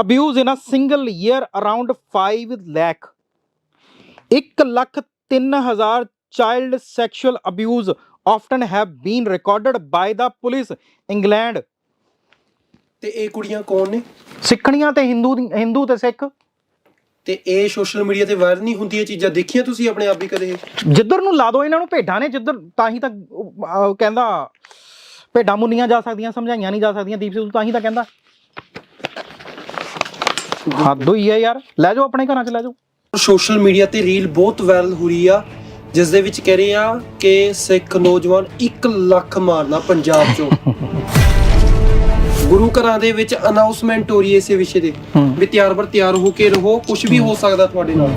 Speaker 2: Abuse in a single year around 5 lakh. 1 lakh 3000 child sexual abuse often have been recorded by the police. England
Speaker 1: ਤੇ ਇਹ ਕੁੜੀਆਂ ਕੌਣ ਨੇ?
Speaker 2: ਸਿੱਖਣੀਆਂ ਤੇ ਹਿੰਦੂ ਦੀ- ਹਿੰਦੂ ਤੇ ਸਿੱਖ।
Speaker 1: ਤੇ ਇਹ ਸੋਸ਼ਲ ਮੀਡੀਆ ਤੇ ਵਾਇਰਲ ਨਹੀਂ ਹੁੰਦੀਆਂ ਚੀਜ਼ਾਂ ਦੇਖੀਆਂ ਤੁਸੀਂ ਆਪਣੇ ਆਪ ਵੀ ਕਦੇ?
Speaker 2: ਜਿੱਧਰ ਨੂੰ ਲਾ ਦੋ ਇਹਨਾਂ ਨੂੰ ਭੇਡਾਂ ਨੇ ਜਿੱਧਰ ਤਾਂ ਹੀ ਤਾਂ ਕਹਿੰਦਾ ਭੇਡਾਂ ਮੁੰਨੀਆਂ ਜਾ ਸਕਦੀਆਂ ਸਮਝਾਈਆਂ ਨਹੀਂ ਜਾ ਸਕਦੀਆਂ ਦੀਪ ਸਿੱਧੂ ਤਾਂ ਹੀ ਤਾਂ ਕਹਿੰਦਾ। ਹੱਦ ਹੋਈ ਹੈ ਯਾਰ। ਲੈ ਜਾਓ ਆਪਣੇ ਘਰਾਂ 'ਚ ਲੈ ਜਾਓ।
Speaker 1: ਸੋਸ਼ਲ ਮੀਡੀਆ ਤੇ ਰੀਲ ਬਹੁਤ ਵਾਇਰਲ ਹੋ ਰਹੀ ਆ। ਜਿਸ ਦੇ ਵਿੱਚ ਕਹਿ ਰਹੇ ਆ ਕਿ ਸਿੱਖ ਨੌਜਵਾਨ 1 ਲੱਖ ਮਾਰਨਾ ਪੰਜਾਬ ਚੋਂ। ਗੁਰੂ ਘਰਾਂ ਦੇ ਵਿੱਚ ਅਨਾਉਂਸਮੈਂਟ ਹੋ ਰਹੀ ਹੈ ਇਸੇ ਵਿਸ਼ੇ ਦੇ। ਵੀ ਤਿਆਰ ਬਰ ਤਿਆਰ ਹੋ ਕੇ ਰਹੋ ਕੁਝ ਵੀ ਹੋ ਸਕਦਾ ਤੁਹਾਡੇ ਨਾਲ।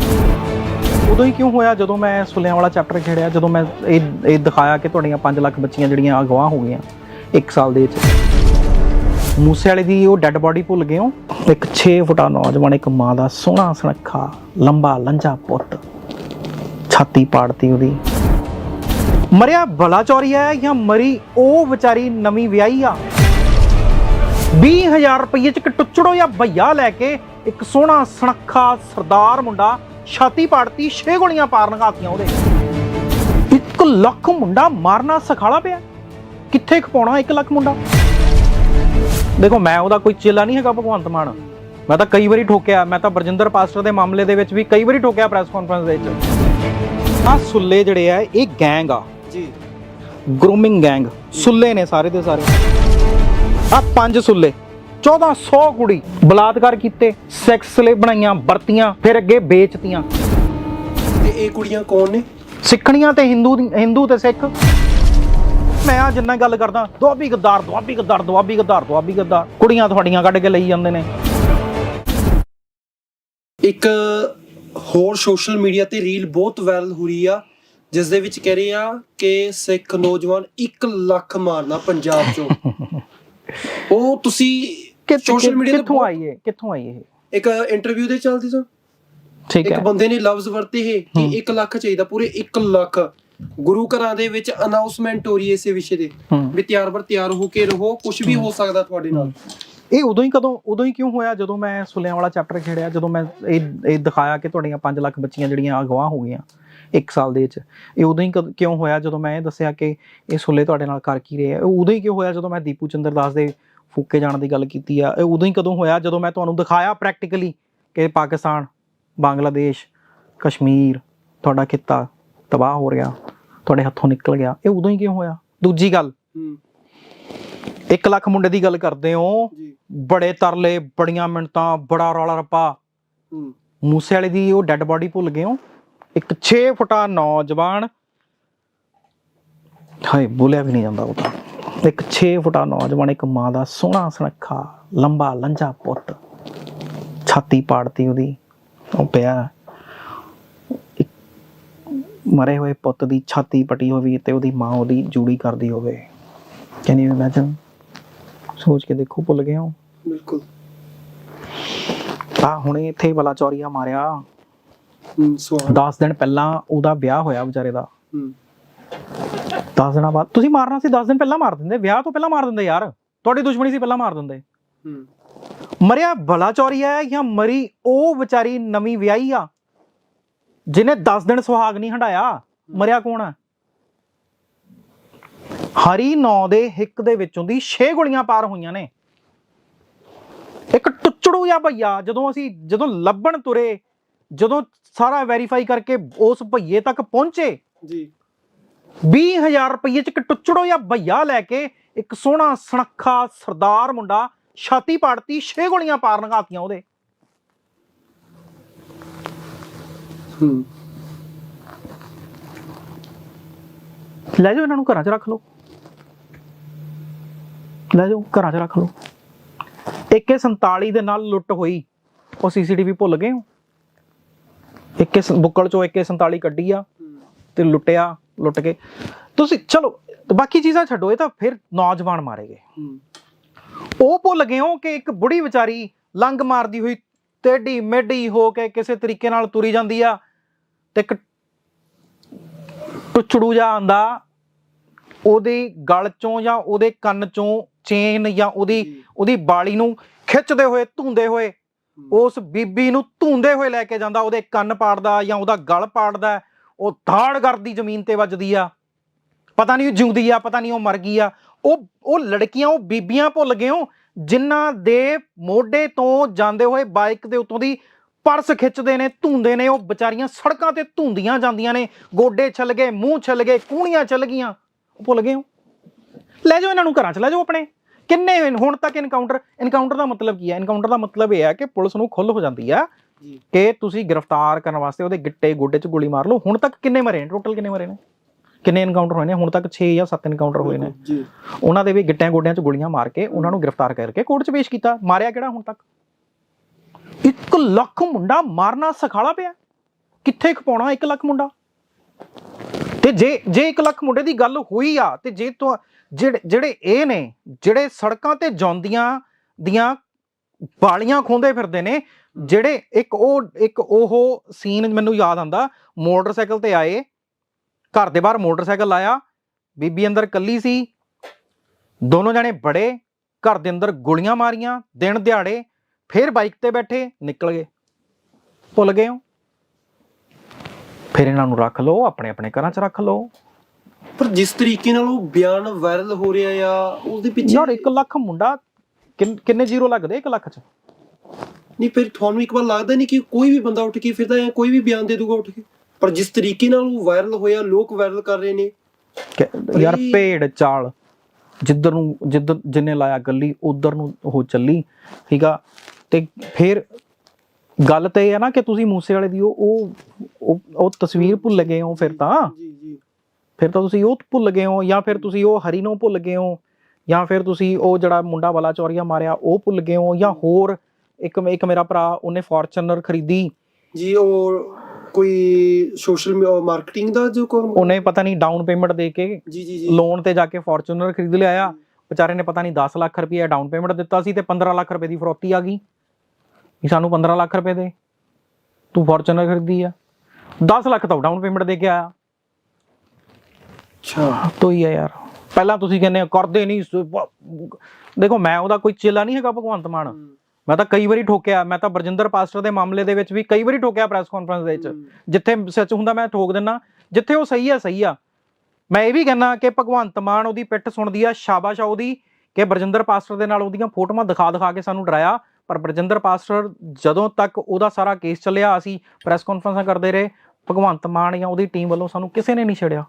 Speaker 2: ਉਦੋਂ ਹੀ ਕਿਉਂ ਹੋਇਆ? ਜਦੋਂ ਮੈਂ ਸੁਲਿਆਂ ਵਾਲਾ ਚੈਪਟਰ ਖੇੜਿਆ ਜਦੋਂ ਮੈਂ ਇਹ ਇਹ ਦਿਖਾਇਆ ਕਿ ਤੁਹਾਡੀਆਂ 5 ਲੱਖ ਬੱਚੀਆਂ ਜਿਹੜੀਆਂ ਅਗਵਾ ਹੋ ਗਈਆਂ 1 ਸਾਲ ਦੇ ਵਿੱਚ। ਮੂਸੇ ਵਾਲੇ ਦੀ ਉਹ ਡੈੱਡ ਬਾਡੀ ਭੁੱਲ ਗਏ ਹੋ। ਇੱਕ 6 ਫੁੱਟਾ ਨੌਜਵਾਨ ਇੱਕ ਮਾਂ ਦਾ ਸੋਹਣਾ ਸੁਨੱਖਾ ਲੰਬਾ ਲੰਜਾ ਪੁੱਤ। ਛਾਤੀ ਪਾੜਤੀ ਉਹਦੀ। ਮਰਿਆ ਭਲਾ ਚੌਰੀ ਹੈ ਜਾਂ ਮਰੀ ਉਹ ਵਿਚਾਰੀ ਨਵੀਂ ਵਿਆਹੀ ਆ। 20000 ਰੁਪਏ ਚ ਇੱਕ ਟੁੱਚੜੋ ਜਾਂ ਭਈਆ ਲੈ ਕੇ ਇੱਕ ਸੋਹਣਾ ਸੁਨੱਖਾ ਸਰਦਾਰ ਮੁੰਡਾ ਛਾਤੀ ਪਾੜਤੀ, ਛੇ ਗੋਲੀਆਂ ਪਾਰਨ ਘਾਤੀਆਂ ਉਹਦੇ। 1 ਲੱਖ ਮੁੰਡਾ ਮਾਰਨਾ ਸਖਾਲਾ ਪਿਆ। ਕਿੱਥੇ ਖਪਾਉਣਾ 1 ਲੱਖ ਮੁੰਡਾ? ਦੇਖੋ, ਮੈਂ ਉਹਦਾ ਕੋਈ ਚੇਲਾ ਨਹੀਂ ਹੈਗਾ ਭਗਵੰਤ ਮਾਨ। ਮੈਂ ਤਾਂ ਕਈ ਵਾਰੀ ਠੋਕਿਆ, ਮੈਂ ਤਾਂ ਬਰਜਿੰਦਰ ਪਾਸਟਰ ਦੇ ਮਾਮਲੇ ਦੇ ਵਿੱਚ ਵੀ ਕਈ ਵਾਰੀ ਠੋਕਿਆ ਪ੍ਰੈਸ ਕਾਨਫਰੰਸ ਦੇ ਵਿੱਚ। ਆ ਸੁੱਲੇ ਜਿਹੜੇ ਆ ਇਹ ਗੈਂਗ ਆ।
Speaker 1: ਜੀ।
Speaker 2: ਗਰੂਮਿੰਗ ਗੈਂਗ ਸੁੱਲੇ ਨੇ ਸਾਰੇ ਦੇ ਸਾਰੇ। ਆ ਪੰਜ ਸੁੱਲੇ। 1400 ਕੁੜੀ ਬਲਾਤਕਾਰ ਕੀਤੇ ਸੈਕਸ ਲਈ ਬਣਾਈਆਂ ਵਰਤੀਆਂ ਫਿਰ ਅੱਗੇ ਵੇਚਤੀਆਂ।
Speaker 1: ਤੇ ਇਹ ਕੁੜੀਆਂ ਕੌਣ ਨੇ?
Speaker 2: ਸਿੱਖਣੀਆਂ ਤੇ ਹਿੰਦੂ ਹਿੰਦੂ ਤੇ ਸਿੱਖ। ਮੈਂ ਆ ਜਿੰਨਾ ਗੱਲ ਕਰਦਾ ਦੁਆਬੀ ਗੱਦਾਰ ਦੁਆਬੀ ਗੱਦਾਰ ਦੁਆਬੀ ਗੱਦਾਰ ਦੁਆਬੀ ਗੱਦਾਰ। ਕੁੜੀਆਂ ਤੁਹਾਡੀਆਂ ਕੱਢ ਕੇ ਲਈ ਜਾਂਦੇ ਨੇ।
Speaker 1: ਇੱਕ ਹੋਰ ਸੋਸ਼ਲ ਮੀਡੀਆ ਤੇ ਰੀਲ ਬਹੁਤ ਵਾਇਰਲ ਹੋ ਰਹੀ ਆ ਜਿਸ ਦੇ ਵਿੱਚ ਕਹਿ ਰਹੇ ਆ ਕਿ ਸਿੱਖ ਨੌਜਵਾਨ 1 ਲੱਖ ਮਾਰਨਾ ਪੰਜਾਬ ਚੋਂ। [laughs] ਉਹ ਤੁਸੀਂ ਸੋਸ਼ਲ ਮੀਡੀਆ ਤੇ
Speaker 2: ਕਿੱਥੋਂ ਆਈ ਹੈ ਕਿੱਥੋਂ ਆਈ ਇਹ?
Speaker 1: ਇੱਕ ਇੰਟਰਵਿਊ ਦੇ ਚੱਲਦੀ ਸਨ
Speaker 2: ਠੀਕ
Speaker 1: ਇੱਕ
Speaker 2: ਹੈ।
Speaker 1: ਬੰਦੇ ਨੇ ਲਫ਼ਜ਼ ਵਰਤੇ ਹੈ ਕਿ
Speaker 2: ਹੂੰ।
Speaker 1: 1 ਲੱਖ ਚਾਹੀਦਾ ਪੂਰੇ 1 ਲੱਖ। ਗੁਰੂ ਘਰਾਂ ਦੇ ਵਿੱਚ ਅਨਾਉਂਸਮੈਂਟ ਹੋ ਰਹੀ ਹੈ ਇਸੇ ਵਿਸ਼ੇ ਦੇ
Speaker 2: ਹੂੰ।
Speaker 1: ਵੀ ਤਿਆਰ ਬਰ ਤਿਆਰ ਹੋ ਕੇ ਰਹੋ ਕੁਝ ਵੀ ਹੋ। ਸਕਦਾ ਤੁਹਾਡੇ ਨਾਲ।
Speaker 2: ਇਹ ਉਦੋਂ ਹੀ ਕਦੋਂ ਉਦੋਂ ਹੀ ਕਿਉਂ ਹੋਇਆ? ਜਦੋਂ ਮੈਂ ਸੁਲਿਆਂ ਵਾਲਾ ਚੈਪਟਰ ਖੇੜਿਆ ਜਦੋਂ ਮੈਂ ਇਹ ਇਹ ਦਿਖਾਇਆ ਕਿ ਤੁਹਾਡੀਆਂ 5 ਲੱਖ ਬੱਚੀਆਂ ਜਿਹੜੀਆਂ ਅਗਵਾ ਹੋ ਗਈਆਂ ਇੱਕ ਸਾਲ ਦੇ ਵਿੱਚ। ਇਹ ਉਦੋਂ ਹੀ ਕਿਉਂ ਹੋਇਆ? ਜਦੋਂ ਮੈਂ ਇਹ ਦੱਸਿਆ ਕਿ ਇਹ ਸੁੱਲੇ ਤੁਹਾਡੇ ਨਾਲ ਕਰ ਕੀ ਰਹੇ ਆ ਇਹ ਉਦੋਂ ਹੀ ਕਿਉਂ ਹੋਇਆ? ਜਦੋਂ ਮੈਂ ਦੀਪੂ ਚੰਦਰ ਦਾਸ ਦੇ ਫੂਕੇ ਜਾਣ ਦੀ ਗੱਲ ਕੀਤੀ ਆ ਇਹ ਉਦੋਂ ਹੀ ਕਦੋਂ ਹੋਇਆ? ਜਦੋਂ ਮੈਂ ਤੁਹਾਨੂੰ ਦਿਖਾਇਆ ਪ੍ਰੈਕਟੀਕਲੀ ਕਿ ਪਾਕਿਸਤਾਨ ਬੰਗਲਾਦੇਸ਼ ਕਸ਼ਮੀਰ ਤੁਹਾਡਾ ਖਿੱਤਾ ਤਬਾਹ ਹੋ ਰਿਹਾ ਤੁਹਾਡੇ ਹੱਥੋਂ ਨਿਕਲ ਗਿਆ ਇਹ ਉਦੋਂ ਹੀ ਕਿਉਂ ਹੋਇਆ? ਦੂਜੀ ਗੱਲ
Speaker 1: ਹੂੰ।
Speaker 2: 1 ਲੱਖ ਮੁੰਡੇ ਦੀ ਗੱਲ ਕਰਦੇ ਹੋ।
Speaker 1: ਜੀ।
Speaker 2: ਬੜੇ ਤਰਲੇ ਬੜੀਆਂ ਮਿੰਟਾਂ ਬੜਾ ਰੌਲਾ ਰੱਪਾ। ਮੂਸੇ ਵਾਲੇ ਦੀ ਉਹ ਡੈੱਡ ਬਾਡੀ ਭੁੱਲ ਗਏ ਹੋ? ਇੱਕ 6 ਫੁੱਟਾ ਨੌਜਵਾਨ। ਹਾਏ ਬੋਲਿਆ ਵੀ ਨਹੀਂ ਜਾਂਦਾ ਉਹ ਤਾਂ। ਇੱਕ 6 ਫੁੱਟਾ ਨੌਜਵਾਨ ਇੱਕ ਮਾਂ ਦਾ ਸੋਹਣਾ ਸੁਨੱਖਾ ਲੰਬਾ ਲੰਜਾ ਪੁੱਤ। ਛਾਤੀ ਪਾੜਤੀ ਉਹਦੀ। ਉਹ ਪਿਆ। ਮਰੇ ਹੋਏ ਪੁੱਤ ਦੀ ਛਾਤੀ ਪਟੀ ਹੋਵੇ ਤੇ ਉਹਦੀ ਮਾਂ ਉਹਦੀ ਜੂੜੀ ਕਰਦੀ ਹੋਵੇ। ਕੈਨ ਯੂ ਇਮੇਜਿਨ ਸੋਚ ਕੇ ਦੇਖੋ ਭੁੱਲ ਗਏ ਹੋ?
Speaker 1: ਬਿਲਕੁਲ।
Speaker 2: ਆ ਹੁਣੇ ਇੱਥੇ ਬਲਾ ਚੌਰੀਆ ਮਾਰਿਆ।
Speaker 1: ਹੂੰ ਸਵਾਲ
Speaker 2: 10 ਦਿਨ ਪਹਿਲਾਂ ਉਹਦਾ ਵਿਆਹ ਹੋਇਆ ਵਿਚਾਰੇ ਦਾ।
Speaker 1: ਹੂੰ।
Speaker 2: 10 ਦਿਨਾਂ ਬਾਅਦ ਤੁਸੀਂ ਮਾਰਨਾ ਸੀ 10 ਦਿਨ ਪਹਿਲਾਂ ਮਾਰ ਦਿੰਦੇ। ਵਿਆਹ ਤੋਂ ਪਹਿਲਾਂ ਮਾਰ ਦਿੰਦੇ ਯਾਰ। ਤੁਹਾਡੀ ਦੁਸ਼ਮਣੀ ਸੀ ਪਹਿਲਾਂ ਮਾਰ ਦਿੰਦੇ।
Speaker 1: ਹੂੰ।
Speaker 2: ਮਰਿਆ ਭਲਾ ਚੌਰੀਆ ਹੈ ਜਾਂ ਮਰੀ ਉਹ ਵਿਚਾਰੀ ਨਵੀਂ ਵਿਆਹੀ ਆ ਜਿਹਨੇ 10 ਦਿਨ ਸੁਹਾਗ ਨਹੀਂ ਹੰਡਾਇਆ? ਮਰਿਆ ਕੌਣ ਆ ਹਰੀ ਨੌ ਦੇ ਹਿੱਕ ਦੇ ਵਿੱਚੋਂ ਦੀ 6 ਗੋਲੀਆਂ ਪਾਰ ਹੋਈਆਂ ਨੇ। ਇੱਕ ਟੁੱਚੜੂ ਜਾਂ ਭਈਆ ਜਦੋਂ ਅਸੀਂ ਜਦੋਂ ਲੱਭਣ ਤੁਰੇ ਜਦੋਂ ਸਾਰਾ ਵੈਰੀਫਾਈ ਕਰਕੇ ਉਸ ਭਈਏ ਤੱਕ ਪਹੁੰਚੇ
Speaker 1: ਜੀ।
Speaker 2: 20000 ਰੁਪਏ ਚ ਇੱਕ ਟੁੱਚੜੋ ਜਾਂ ਭਈਆ ਲੈ ਕੇ ਇੱਕ ਸੋਹਣਾ ਸੁਨੱਖਾ ਸਰਦਾਰ ਮੁੰਡਾ ਛਾਤੀ ਪਾੜਤੀ 6 ਗੋਲੀਆਂ ਪਾਰ ਲੰਘਾਤੀਆਂ ਉਹਦੇ।
Speaker 1: ਹੂੰ।
Speaker 2: ਲੈ ਜਾਓ ਇਹਨਾਂ ਨੂੰ ਘਰਾਂ 'ਚ ਰੱਖ ਲਓ। ਲੈ ਜਾਓ ਘਰਾਂ 'ਚ ਰੱਖ ਲਓ। AK47 ਦੇ ਨਾਲ ਲੁੱਟ ਹੋਈ। ਉਹ ਸੀਸੀਟੀਵੀ ਭੁੱਲ ਗਏ ਹੋ? AK ਬੁੱਕਲ ਚੋਂ AK47 ਕੱਢੀ ਆ ਤੇ ਲੁੱਟਿਆ ਲੁੱਟ ਕੇ। ਤੁਸੀਂ ਚਲੋ ਬਾਕੀ ਚੀਜ਼ਾਂ ਛੱਡੋ ਇਹ ਤਾਂ ਫਿਰ ਨੌਜਵਾਨ ਮਾਰੇ ਗਏ। ਉਹ ਭੁੱਲ ਗਏ ਹੋ ਕਿ ਇੱਕ ਬੁੜੀ ਵਿਚਾਰੀ ਲੰਗ ਮਾਰਦੀ ਹੋਈ ਟੇਢੀ ਮੇਢੀ ਹੋ ਕੇ ਕਿਸੇ ਤਰੀਕੇ ਨਾਲ ਤੁਰੀ ਜਾਂਦੀ ਆ ਤੇ ਇੱਕ ਟੁੱਚੜੂ ਜਾ ਆਂਦਾ ਉਹਦੇ ਗਲ ਚੋਂ ਜਾਂ ਉਹਦੇ ਕੰਨ ਚੋਂ ਚੇਨ ਜਾਂ ਉਹਦੀ। ਉਹਦੀ ਬਾਲੀ ਨੂੰ ਖਿੱਚਦੇ ਹੋਏ ਧੁੰਦੇ ਹੋਏ ਉਸ ਬੀਬੀ ਨੂੰ ਧੁੰਦੇ ਹੋਏ ਲੈ ਕੇ ਜਾਂਦਾ ਉਹਦੇ ਕੰਨ ਪਾੜਦਾ ਜਾਂ ਉਹਦਾ ਗਲ ਪਾੜਦਾ ਉਹ ਧਾੜ ਕਰਦੀ ਜ਼ਮੀਨ ਤੇ ਵੱਜਦੀ ਆ। ਪਤਾ ਨਹੀਂ ਉਹ ਜਿਉਂਦੀ ਆ ਪਤਾ ਨਹੀਂ ਉਹ ਮਰ ਗਈ ਆ। ਉਹ ਉਹ ਲੜਕੀਆਂ ਉਹ ਬੀਬੀਆਂ ਭੁੱਲ ਗਏ ਹੋ ਜਿਨ੍ਹਾਂ ਦੇ ਮੋਢੇ ਤੋਂ ਜਾਂਦੇ ਹੋਏ ਬਾਈਕ ਦੇ ਉੱਤੋਂ ਦੀ ਪਰਸ ਖਿੱਚਦੇ ਨੇ ਧੁੰਦੇ ਨੇ ਉਹ ਵਿਚਾਰੀਆਂ ਸੜਕਾਂ ਤੇ ਧੁੰਦੀਆਂ ਜਾਂਦੀਆਂ ਨੇ ਗੋਡੇ ਛਲ ਗਏ ਮੂੰਹ ਛਲ ਗਏ ਕੂਣੀਆਂ ਛਲ ਗਈਆਂ। ਭੁੱਲ ਗਏ ਹੋ? ਲੈ ਜਾਓ ਇਹਨਾਂ ਨੂੰ ਘਰਾਂ ਚ ਲੈ ਜਾਓ ਆਪਣੇ। ਕਿੰਨੇ ਹੁਣ ਤੱਕ ਇਨਕਾਊਂਟਰ ਇਨਕਾਊਂਟਰ ਦਾ ਮਤਲਬ ਕੀ ਹੈ? ਇਨਕਾਊਂਟਰ ਦਾ ਮਤਲਬ ਇਹ ਹੈ ਕਿ ਪੁਲਿਸ ਨੂੰ ਖੁੱਲ ਹੋ ਜਾਂਦੀ ਆ ਕਿ ਤੁਸੀਂ ਗ੍ਰਿਫਤਾਰ ਕਰਨ ਵਾਸਤੇ ਉਹਦੇ ਗਿੱਟੇ ਗੋਡੇ 'ਚ ਗੋਲੀ ਮਾਰ ਲਓ। ਹੁਣ ਤੱਕ ਕਿੰਨੇ ਮਰੇ ਨੇ? ਟੋਟਲ ਕਿੰਨੇ ਮਰੇ ਨੇ? ਕਿੰਨੇ ਇਨਕਾਊਂਟਰ ਹੋਏ ਨੇ? ਹੁਣ ਤੱਕ 6 ਜਾਂ 7 ਇਨਕਾਊਂਟਰ ਹੋਏ ਨੇ।
Speaker 1: ਜੀ।
Speaker 2: ਉਹਨਾਂ ਦੇ ਵੀ ਗਿੱਟਿਆਂ ਗੋਡਿਆਂ 'ਚ ਗੋਲੀਆਂ ਮਾਰ ਕੇ ਉਹਨਾਂ ਨੂੰ ਗ੍ਰਿਫਤਾਰ ਕਰਕੇ ਕੋਰਟ 'ਚ ਪੇਸ਼ ਕੀਤਾ। ਮਾਰਿਆ ਕਿਹੜਾ ਹੁਣ ਤੱਕ? 1 ਲੱਖ ਮੁੰਡਾ ਮਾਰਨਾ ਸਖਾਲਾ ਪਿਆ। ਕਿੱਥੇ ਖਪਾਉਣਾ 1 ਲੱਖ ਮੁੰਡਾ? ਤੇ ਜੇ ਜੇ 1 ਲੱਖ ਮੁੰਡੇ ਦੀ ਗੱਲ ਹੋਈ ਆ, ਤੇ ਜੇ ਤੋਂ ਜਿਹੜੇ ਜਿਹੜੇ ਇਹ ਨੇ, ਜਿਹੜੇ ਸੜਕਾਂ ਤੇ ਜਾਂਦੀਆਂ ਦੀਆਂ ਬਾਲੀਆਂ ਖੋਂਦੇ ਫਿਰਦੇ ਨੇ, ਜਿਹੜੇ ਇੱਕ ਉਹ ਇੱਕ ਉਹ ਸੀਨ ਮੈਨੂੰ ਯਾਦ ਆਂਦਾ ਮੋਟਰਸਾਈਕਲ ਤੇ ਆਏ, ਘਰ ਦੇ ਬਾਹਰ ਮੋਟਰਸਾਈਕਲ ਲਾਇਆ ਬੀਬੀ ਅੰਦਰ ਕੱਲੀ ਸੀ, ਦੋਨੋਂ ਜਣੇ ਬੜੇ, ਘਰ ਦੇ ਅੰਦਰ ਗੋਲੀਆਂ ਮਾਰੀਆਂ, ਦਿਨ ਦਿਹਾੜੇ, ਫਿਰ ਬਾਈਕ ਤੇ ਬੈਠੇ, ਨਿਕਲ ਗਏ, ਭੁੱਲ ਗਏ ਹੋ? ਫਿਰ ਇਹਨਾਂ ਨੂੰ ਰੱਖ ਲਓ ਆਪਣੇ ਆਪਣੇ ਘਰਾਂ 'ਚ ਰੱਖ ਲਓ।
Speaker 1: ਪਰ ਜਿਸ ਤਰੀਕੇ ਨਾਲ ਉਹ ਬਿਆਨ ਵਾਇਰਲ ਹੋ ਰਿਹਾ ਆ ਉਹਦੇ ਪਿੱਛੇ
Speaker 2: ਯਾਰ 1 ਲੱਖ ਮੁੰਡਾ ਕਿੰਨ- ਕਿੰਨੇ ਜ਼ੀਰੋ ਲੱਗਦੇ 1 ਲੱਖ 'ਚ?
Speaker 1: ਨਹੀਂ ਫਿਰ ਤੁਹਾਨੂੰ ਇੱਕ ਵਾਰ ਲੱਗਦਾ ਨਹੀਂ ਕਿ ਕੋਈ ਵੀ ਬੰਦਾ ਉੱਠ ਕੇ ਫਿਰਦਾ ਹੈ ਕੋਈ ਵੀ ਬਿਆਨ ਦੇ ਦੂਗਾ ਉੱਠ ਕੇ? ਪਰ ਜਿਸ ਤਰੀਕੇ ਨਾਲ ਉਹ ਵਾਇਰਲ ਹੋਇਆ ਲੋਕ ਵਾਇਰਲ ਕਰ ਰਹੇ ਨੇ।
Speaker 2: ਕਿ- ਯਾਰ ਭੇਡ ਚਾਲ ਜਿੱਧਰ ਨੂੰ ਜਿੱਧਰ ਜਿੰਨੇ ਲਾਇਆ ਗੱਲੀ ਉਧਰ ਨੂੰ ਉਹ ਚੱਲੀ ਠੀਕ ਆ? ਤੇ ਫਿਰ ਗੱਲ ਤੇ ਇਹ ਹੈ ਨਾ ਕਿ ਤੁਸੀਂ ਮੂਸੇ ਵਾਲੇ ਦੀ ਉਹ ਉਹ ਤਸਵੀਰ ਭੁੱਲ ਗਏ ਹੋ ਫਿਰ ਤਾਂ।
Speaker 1: ਜੀ ਜੀ।
Speaker 2: ਫਿਰ ਤਾਂ ਤੁਸੀਂ ਉਹ ਭੁੱਲ ਗਏ ਹੋ ਜਾਂ ਫਿਰ ਤੁਸੀਂ ਉਹ ਹਰੀ ਨੂੰ ਭੁੱਲ ਗਏ ਹੋ ਜਾਂ ਫਿਰ ਤੁਸੀਂ ਉਹ ਜਿਹੜਾ ਮੁੰਡਾ ਵਾਲਾ ਚੌਰੀਆ ਮਾਰਿਆ ਉਹ ਭੁੱਲ ਗਏ ਹੋ ਜਾਂ ਹੋਰ ਇੱਕ ਇੱਕ ਮੇਰਾ ਭਰਾ ਉਹਨੇ ਫੋਰਚੂਨਰ ਖਰੀਦੀ।
Speaker 1: ਜੀ ਉਹ ਕੋਈ ਸੋਸ਼ਲ ਮਾਰਕੀਟਿੰਗ ਦਾ ਜੋ ਕੰਮ
Speaker 2: ਉਹਨੇ ਪਤਾ ਨਹੀਂ ਡਾਊਨ ਪੇਮੈਂਟ ਦੇ ਕੇ
Speaker 1: ਜੀ ਜੀ ਜੀ।
Speaker 2: ਲੋਨ ਤੇ ਜਾ ਕੇ ਫੋਰਚੂਨਰ ਖਰੀਦ ਲਿਆਇਆ ਵਿਚਾਰੇ ਨੇ ਪਤਾ ਨਹੀਂ 10 ਲੱਖ ਰੁਪਏ ਡਾਊਨ ਪੇਮੈਂਟ ਦਿੱਤਾ ਸੀ ਤੇ 15 ਲੱਖ ਰੁਪਏ ਦੀ ਫਰੋਤੀ ਆ ਗਈ। ਵੀ ਸਾਨੂੰ 15 ਲੱਖ ਰੁਪਏ ਦੇ। ਤੂੰ ਫੋਰਚੂਨਰ ਖਰੀਦੀ ਆ। 10 ਲੱਖ ਤਾਂ ਡਾਊਨ ਪੇਮੈਂਟ ਦੇ ਕੇ ਆਇਆ।
Speaker 1: ਅੱਛਾ।
Speaker 2: ਤੋਂ ਹੀ ਆ ਯਾਰ। ਪਹਿਲਾਂ ਤੁਸੀਂ ਕਹਿੰਦੇ ਹੋ, ਕਰਦੇ ਨਹੀਂ ਦੇਖੋ ਮੈਂ ਉਹਦਾ ਕੋਈ ਚੇਲਾ ਨਹੀਂ ਹੈਗਾ ਭਗਵੰਤ ਮਾਨ। ਮੈਂ ਤਾਂ ਕਈ ਵਾਰੀ ਠੋਕਿਆ ਮੈਂ ਤਾਂ ਬਰਜਿੰਦਰ ਪਾਸਟਰ ਦੇ ਮਾਮਲੇ ਦੇ ਵਿੱਚ ਵੀ ਕਈ ਵਾਰੀ ਠੋਕਿਆ ਪ੍ਰੈਸ ਕਾਨਫਰੰਸ ਦੇ ਵਿੱਚ। ਜਿੱਥੇ ਸੱਚ ਹੁੰਦਾ ਮੈਂ ਠੋਕ ਦਿੰਨਾ ਜਿੱਥੇ ਉਹ ਸਹੀ ਆ ਸਹੀ ਆ। ਮੈਂ ਇਹ ਵੀ ਕਹਿੰਦਾ ਕਿ ਭਗਵੰਤ ਮਾਨ ਉਹਦੀ ਪਿੱਠ ਸੁਣਦੀ ਆ ਸ਼ਾਬਾਸ਼ ਆ ਉਹਦੀ ਕਿ ਬਰਜਿੰਦਰ ਪਾਸਟਰ ਦੇ ਨਾਲ ਉਹਦੀਆਂ ਫੋਟੋਆਂ ਦਿਖਾ ਦਿਖਾ ਕੇ ਸਾਨੂੰ ਡਰਾਇਆ। ਪਰ ਬਰਜਿੰਦਰ ਪਾਸਟਰ ਜਦੋਂ ਤੱਕ ਉਹਦਾ ਸਾਰਾ ਕੇਸ ਚੱਲਿਆ, ਅਸੀਂ ਪ੍ਰੈਸ ਕਾਨਫਰੰਸਾਂ ਕਰਦੇ ਰਹੇ, ਭਗਵੰਤ ਮਾਨ ਜਾਂ ਉਹਦੀ ਟੀਮ ਵੱਲੋਂ ਸਾਨੂੰ ਕਿਸੇ ਨੇ ਨਹੀਂ ਛੇੜਿਆ।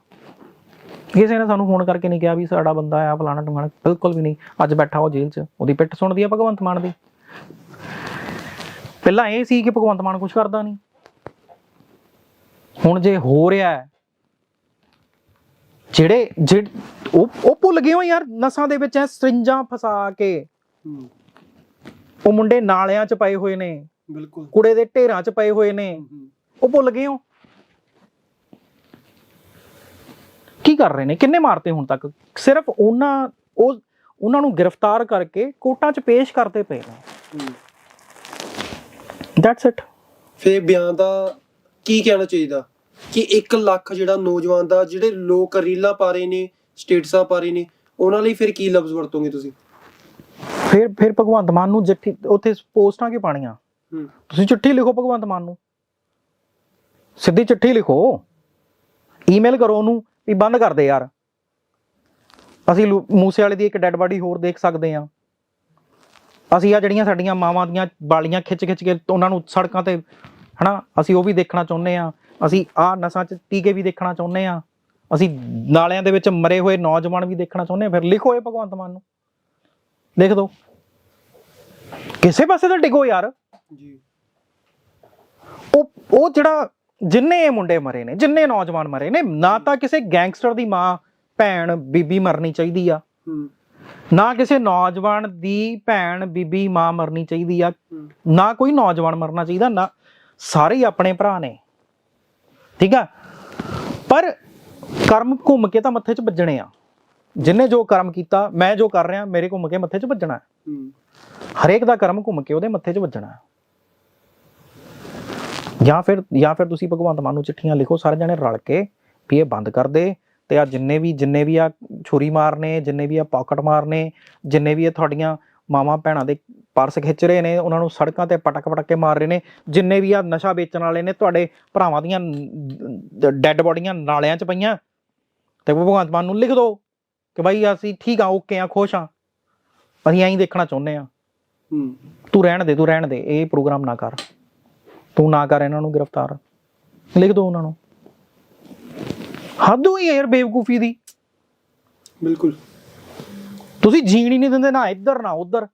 Speaker 2: ਕਿਸੇ ਨੇ ਸਾਨੂੰ ਫੋਨ ਕਰਕੇ ਨਹੀਂ ਕਿਹਾ ਵੀ ਸਾਡਾ ਬੰਦਾ ਆ, ਫਲਾਣਾ ਟਮਾਣਾ, ਬਿਲਕੁਲ ਵੀ ਨਹੀਂ। ਅੱਜ ਬੈਠਾ ਉਹ ਜੇਲ੍ਹ 'ਚ, ਉਹਦੀ ਪਿੱਠ ਸੁਣਦੀ ਆ ਭਗਵੰਤ ਮਾਨ ਦੀ। ਪਹਿਲਾਂ ਇਹ ਸੀ ਕਿ ਭਗਵੰਤ ਮਾਨ ਕੁਝ ਕਰਦਾ ਨਹੀਂ। ਹੁਣ ਜੇ ਹੋ ਰਿਹਾ ਹੈ, ਜਿਹੜੇ ਜਿਹੜੇ, ਉਹ ਉਹ ਭੁੱਲ ਗਏ ਹੋ ਯਾਰ, ਨਸਾਂ ਦੇ ਵਿੱਚ ਐ ਸਰਿੰਜਾਂ ਫਸਾ ਕੇ। ਉਹ ਮੁੰਡੇ ਨਾਲਿਆਂ 'ਚ ਪਏ ਹੋਏ ਨੇ।
Speaker 1: ਬਿਲਕੁਲ।
Speaker 2: ਕੁੜੇ ਦੇ ਢੇਰਾਂ 'ਚ ਪਏ ਹੋਏ ਨੇ। ਉਹ ਭੁੱਲ ਗਏ ਹੋ? ਕੀ ਕਰ ਰਹੇ ਨੇ? ਕਿੰਨੇ ਮਾਰਤੇ ਹੁਣ ਤੱਕ? ਸਿਰਫ ਉਹਨਾਂ ਉਹ ਉਹਨਾਂ ਨੂੰ ਗ੍ਰਿਫਤਾਰ ਕਰਕੇ ਕੋਰਟਾਂ 'ਚ ਪੇਸ਼ ਕਰਦੇ ਪਏ ਨੇ। ਦੈਟਸ ਇਟ
Speaker 1: ਫੇਰ ਬਿਆਨ ਦਾ ਕੀ ਕਹਿਣਾ ਚਾਹੀਦਾ? ਕਿ 1 ਲੱਖ ਜਿਹੜਾ ਨੌਜਵਾਨ ਦਾ ਜਿਹੜੇ ਲੋਕ ਰੀਲਾਂ ਪਾ ਰਹੇ ਨੇ ਸਟੇਟਸਾਂ ਪਾ ਰਹੇ ਨੇ ਉਹਨਾਂ ਲਈ ਫਿਰ ਕੀ ਲਫ਼ਜ਼ ਵਰਤੋਗੇ ਤੁਸੀਂ?
Speaker 2: ਫਿਰ ਫਿਰ ਭਗਵੰਤ ਮਾਨ ਨੂੰ ਜੱਠੀ ਉੱਥੇ ਪੋਸਟਾਂ ਕਿ ਪਾਣੀਆਂ ਤੁਸੀਂ ਚਿੱਠੀ ਲਿਖੋ ਭਗਵੰਤ ਮਾਨ ਨੂੰ। ਸਿੱਧੀ ਚਿੱਠੀ ਲਿਖੋ। ਈਮੇਲ ਕਰੋ ਉਹਨੂੰ ਵੀ ਬੰਦ ਕਰ ਦੇ ਯਾਰ। ਅਸੀਂ ਮੂਸੇ ਵਾਲੇ ਦੀ ਇੱਕ ਡੈੱਡ ਬਾਡੀ ਹੋਰ ਦੇਖ ਸਕਦੇ ਹਾਂ। ਅਸੀਂ ਆ ਜਿਹੜੀਆਂ ਸਾਡੀਆਂ ਮਾਵਾਂ ਦੀਆਂ ਬਾਲੀਆਂ ਖਿੱਚ ਖਿੱਚ ਕੇ ਉਹਨਾਂ ਨੂੰ ਸੜਕਾਂ ਤੇ ਹਨਾ ਅਸੀਂ ਉਹ ਵੀ ਦੇਖਣਾ ਚਾਹੁੰਦੇ ਆ ਅਸੀਂ ਆ ਨਸਾਂ 'ਚ ਟੀਕੇ ਵੀ ਦੇਖਣਾ ਚਾਹੁੰਦੇ ਆ ਅਸੀਂ ਨਾਲਿਆਂ ਦੇ ਵਿੱਚ ਮਰੇ ਹੋਏ ਨੌਜਵਾਨ ਵੀ ਦੇਖਣਾ ਚਾਹੁੰਦੇ ਆ ਫਿਰ ਲਿਖੋ ਇਹ ਭਗਵੰਤ ਮਾਨ ਨੂੰ। ਲਿਖ ਦਿਓ ਕਿਸੇ ਪਾਸੇ ਤਾਂ ਡਿਗੋ ਯਾਰ।
Speaker 1: ਜੀ।
Speaker 2: ਉਹ ਉਹ ਜਿਹੜਾ ਜਿੰਨੇ ਇਹ ਮੁੰਡੇ ਮਰੇ ਨੇ ਜਿੰਨੇ ਨੌਜਵਾਨ ਮਰੇ ਨੇ ਨਾ ਤਾਂ ਕਿਸੇ ਗੈਂਗਸਟਰ ਦੀ ਮਾਂ ਭੈਣ ਬੀਬੀ ਮਰਨੀ ਚਾਹੀਦੀ ਆ। ਨਾ ਕਿਸੇ ਨੌਜਵਾਨ ਦੀ ਭੈਣ ਬੀਬੀ ਮਾਂ ਮਰਨੀ ਚਾਹੀਦੀ ਆ। ਨਾ ਕੋਈ ਨੌਜਵਾਨ ਮਰਨਾ ਚਾਹੀਦਾ ਨਾ ਸਾਰੇ ਆਪਣੇ ਭਰਾ ਨੇ। ਠੀਕ ਆ? ਪਰ ਕਰਮ ਘੁੰਮ ਕੇ ਤਾਂ ਮੱਥੇ 'ਚ ਵੱਜਣੇ ਆ। ਜਿੰਨੇ ਜੋ ਕਰਮ ਕੀਤਾ ਮੈਂ ਜੋ ਕਰ ਰਿਹਾ ਮੇਰੇ ਘੁੰਮ ਕੇ ਮੱਥੇ 'ਚ ਵੱਜਣਾ ਹੈ। ਹਰੇਕ ਦਾ ਕਰਮ ਘੁੰਮ ਕੇ ਉਹਦੇ ਮੱਥੇ 'ਚ ਵੱਜਣਾ ਹੈ। ਜਾਂ ਫਿਰ ਜਾਂ ਫਿਰ ਤੁਸੀਂ ਭਗਵੰਤ ਮਾਨ ਨੂੰ ਚਿੱਠੀਆਂ ਲਿਖੋ ਸਾਰੇ ਜਣੇ ਰਲ ਕੇ ਵੀ ਇਹ ਬੰਦ ਕਰ ਦੇ ਤੇ ਆ ਜਿੰਨੇ ਵੀ ਜਿੰਨੇ ਵੀ ਆ ਛੁਰੀ ਮਾਰਨੇ ਜਿੰਨੇ ਵੀ ਆ ਪਾਕਟ ਮਾਰਨੇ ਜਿੰਨੇ ਵੀ ਇਹ ਤੁਹਾਡੀਆਂ ਮਾਵਾਂ ਭੈਣਾਂ ਦੇ ਪਰਸ ਖਿੱਚ ਰਹੇ ਨੇ ਉਹਨਾਂ ਨੂੰ ਸੜਕਾਂ ਤੇ ਪਟਕ ਪਟਕ ਕੇ ਮਾਰ ਰਹੇ ਨੇ ਜਿੰਨੇ ਵੀ ਆ ਨਸ਼ਾ ਵੇਚਣ ਵਾਲੇ ਨੇ ਤੁਹਾਡੇ ਭਰਾਵਾਂ ਦੀਆਂ ਡੈੱਡ ਬੋਡੀਆਂ ਨਾਲਿਆਂ 'ਚ ਪਈਆਂ ਤੇ ਭਗਵੰਤ ਮਾਨ ਨੂੰ ਲਿਖ ਦਿਓ ਕਿ ਭਾਈ ਅਸੀਂ ਠੀਕ ਆ ਓਕੇ ਆ ਖੁਸ਼ ਆ। ਅਸੀਂ ਐਂ ਹੀ ਦੇਖਣਾ ਚਾਹੁੰਦੇ ਆ।
Speaker 1: ਹਮ,
Speaker 2: ਤੂੰ ਰਹਿਣ ਦੇ ਤੂੰ ਰਹਿਣ ਦੇ ਇਹ ਪ੍ਰੋਗਰਾਮ ਨਾ ਕਰ। ਤੂੰ ਨਾ ਕਰ ਇਹਨਾਂ ਨੂੰ ਗ੍ਰਿਫਤਾਰ। ਲਿਖ ਦੋ ਉਹਨਾਂ ਨੂੰ। ਹੱਦ ਹੋਈ ਹੈ ਯਾਰ ਬੇਵਕੂਫੀ ਦੀ।
Speaker 1: ਬਿਲਕੁਲ।
Speaker 2: ਤੁਸੀਂ ਜੀਣ ਹੀ ਨਹੀਂ ਦਿੰਦੇ ਨਾ ਇੱਧਰ ਨਾ ਉੱਧਰ।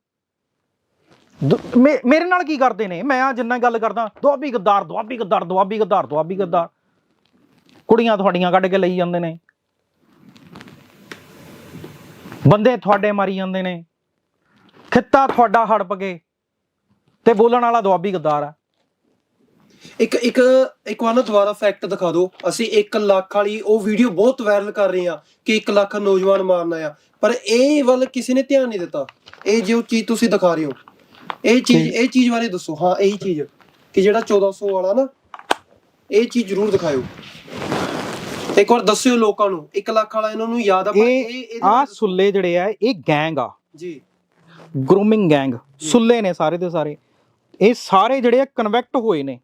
Speaker 2: ਮੇਰੇ ਨਾਲ ਕੀ ਕਰਦੇ ਨੇ? ਮੈਂ ਆ ਜਿੰਨਾ ਗੱਲ ਕਰਦਾ ਦੁਆਬੀ ਗੱਦਾਰ ਦੁਆਬੀ ਗੱਦਾਰ ਦੁਆਬੀ ਗੱਦਾਰ ਦੁਆਬੀ ਗੱਦਾਰ। ਕੁੜੀਆਂ ਤੁਹਾਡੀਆਂ ਕੱਢ ਕੇ ਲਈ ਜਾਂਦੇ ਨੇ। ਬੰਦੇ ਤੁਹਾਡੇ ਮਾਰੀ ਜਾਂਦੇ ਨੇ। ਖਿੱਤਾ ਤੁਹਾਡਾ ਹੜਪ ਗਏ ਤੇ ਬੋਲਣ ਵਾਲਾ ਦੁਆਬੀ ਗੱਦਾਰ ਆ।
Speaker 1: ਇੱਕ ਇੱਕ ਇੱਕ ਵਾਰ ਨਾ ਦੁਬਾਰਾ ਫੈਕਟ ਦਿਖਾ ਦਿਓ। ਅਸੀਂ 1 ਲੱਖ ਵਾਲੀ ਉਹ ਵੀਡੀਓ ਬਹੁਤ ਵਾਇਰਲ ਕਰ ਰਹੇ ਆ ਕਿ 1 ਲੱਖ ਨੌਜਵਾਨ ਮਾਰਨਾ ਆ ਪਰ ਇਹ ਵੱਲ ਕਿਸੇ ਨੇ ਧਿਆਨ ਨਹੀਂ ਦਿੱਤਾ। ਇਹ ਜੋ ਚੀਜ਼ ਤੁਸੀਂ ਦਿਖਾ ਰਹੇ ਹੋ ਇਹ ਚੀਜ਼ ਇਹ ਚੀਜ਼ ਬਾਰੇ ਦੱਸੋ। ਹਾਂ ਇਹੀ ਚੀਜ਼ ਕਿ ਜਿਹੜਾ 1400 ਵਾਲਾ ਨਾ ਇਹ ਚੀਜ਼ ਜ਼ਰੂਰ ਦਿਖਾਇਓ। ਇੱਕ ਵਾਰ ਦੱਸਿਓ ਲੋਕਾਂ ਨੂੰ 1 ਲੱਖ ਵਾਲਾ ਇਹਨਾਂ ਨੂੰ ਯਾਦ ਆ ਪਰ
Speaker 2: ਇਹ
Speaker 1: ਇਹਦੇ
Speaker 2: ਆ ਸੁੱਲੇ ਜਿਹੜੇ ਆ ਇਹ ਗੈਂਗ ਆ।
Speaker 1: ਜੀ।
Speaker 2: ਗਰੂਮਿੰਗ ਗੈਂਗ ਸੁੱਲੇ ਨੇ ਸਾਰੇ ਦੇ ਸਾਰੇ। ਇਹ ਸਾਰੇ ਜਿਹੜੇ ਆ ਕਨਵੈਕਟ ਹੋਏ ਨੇ।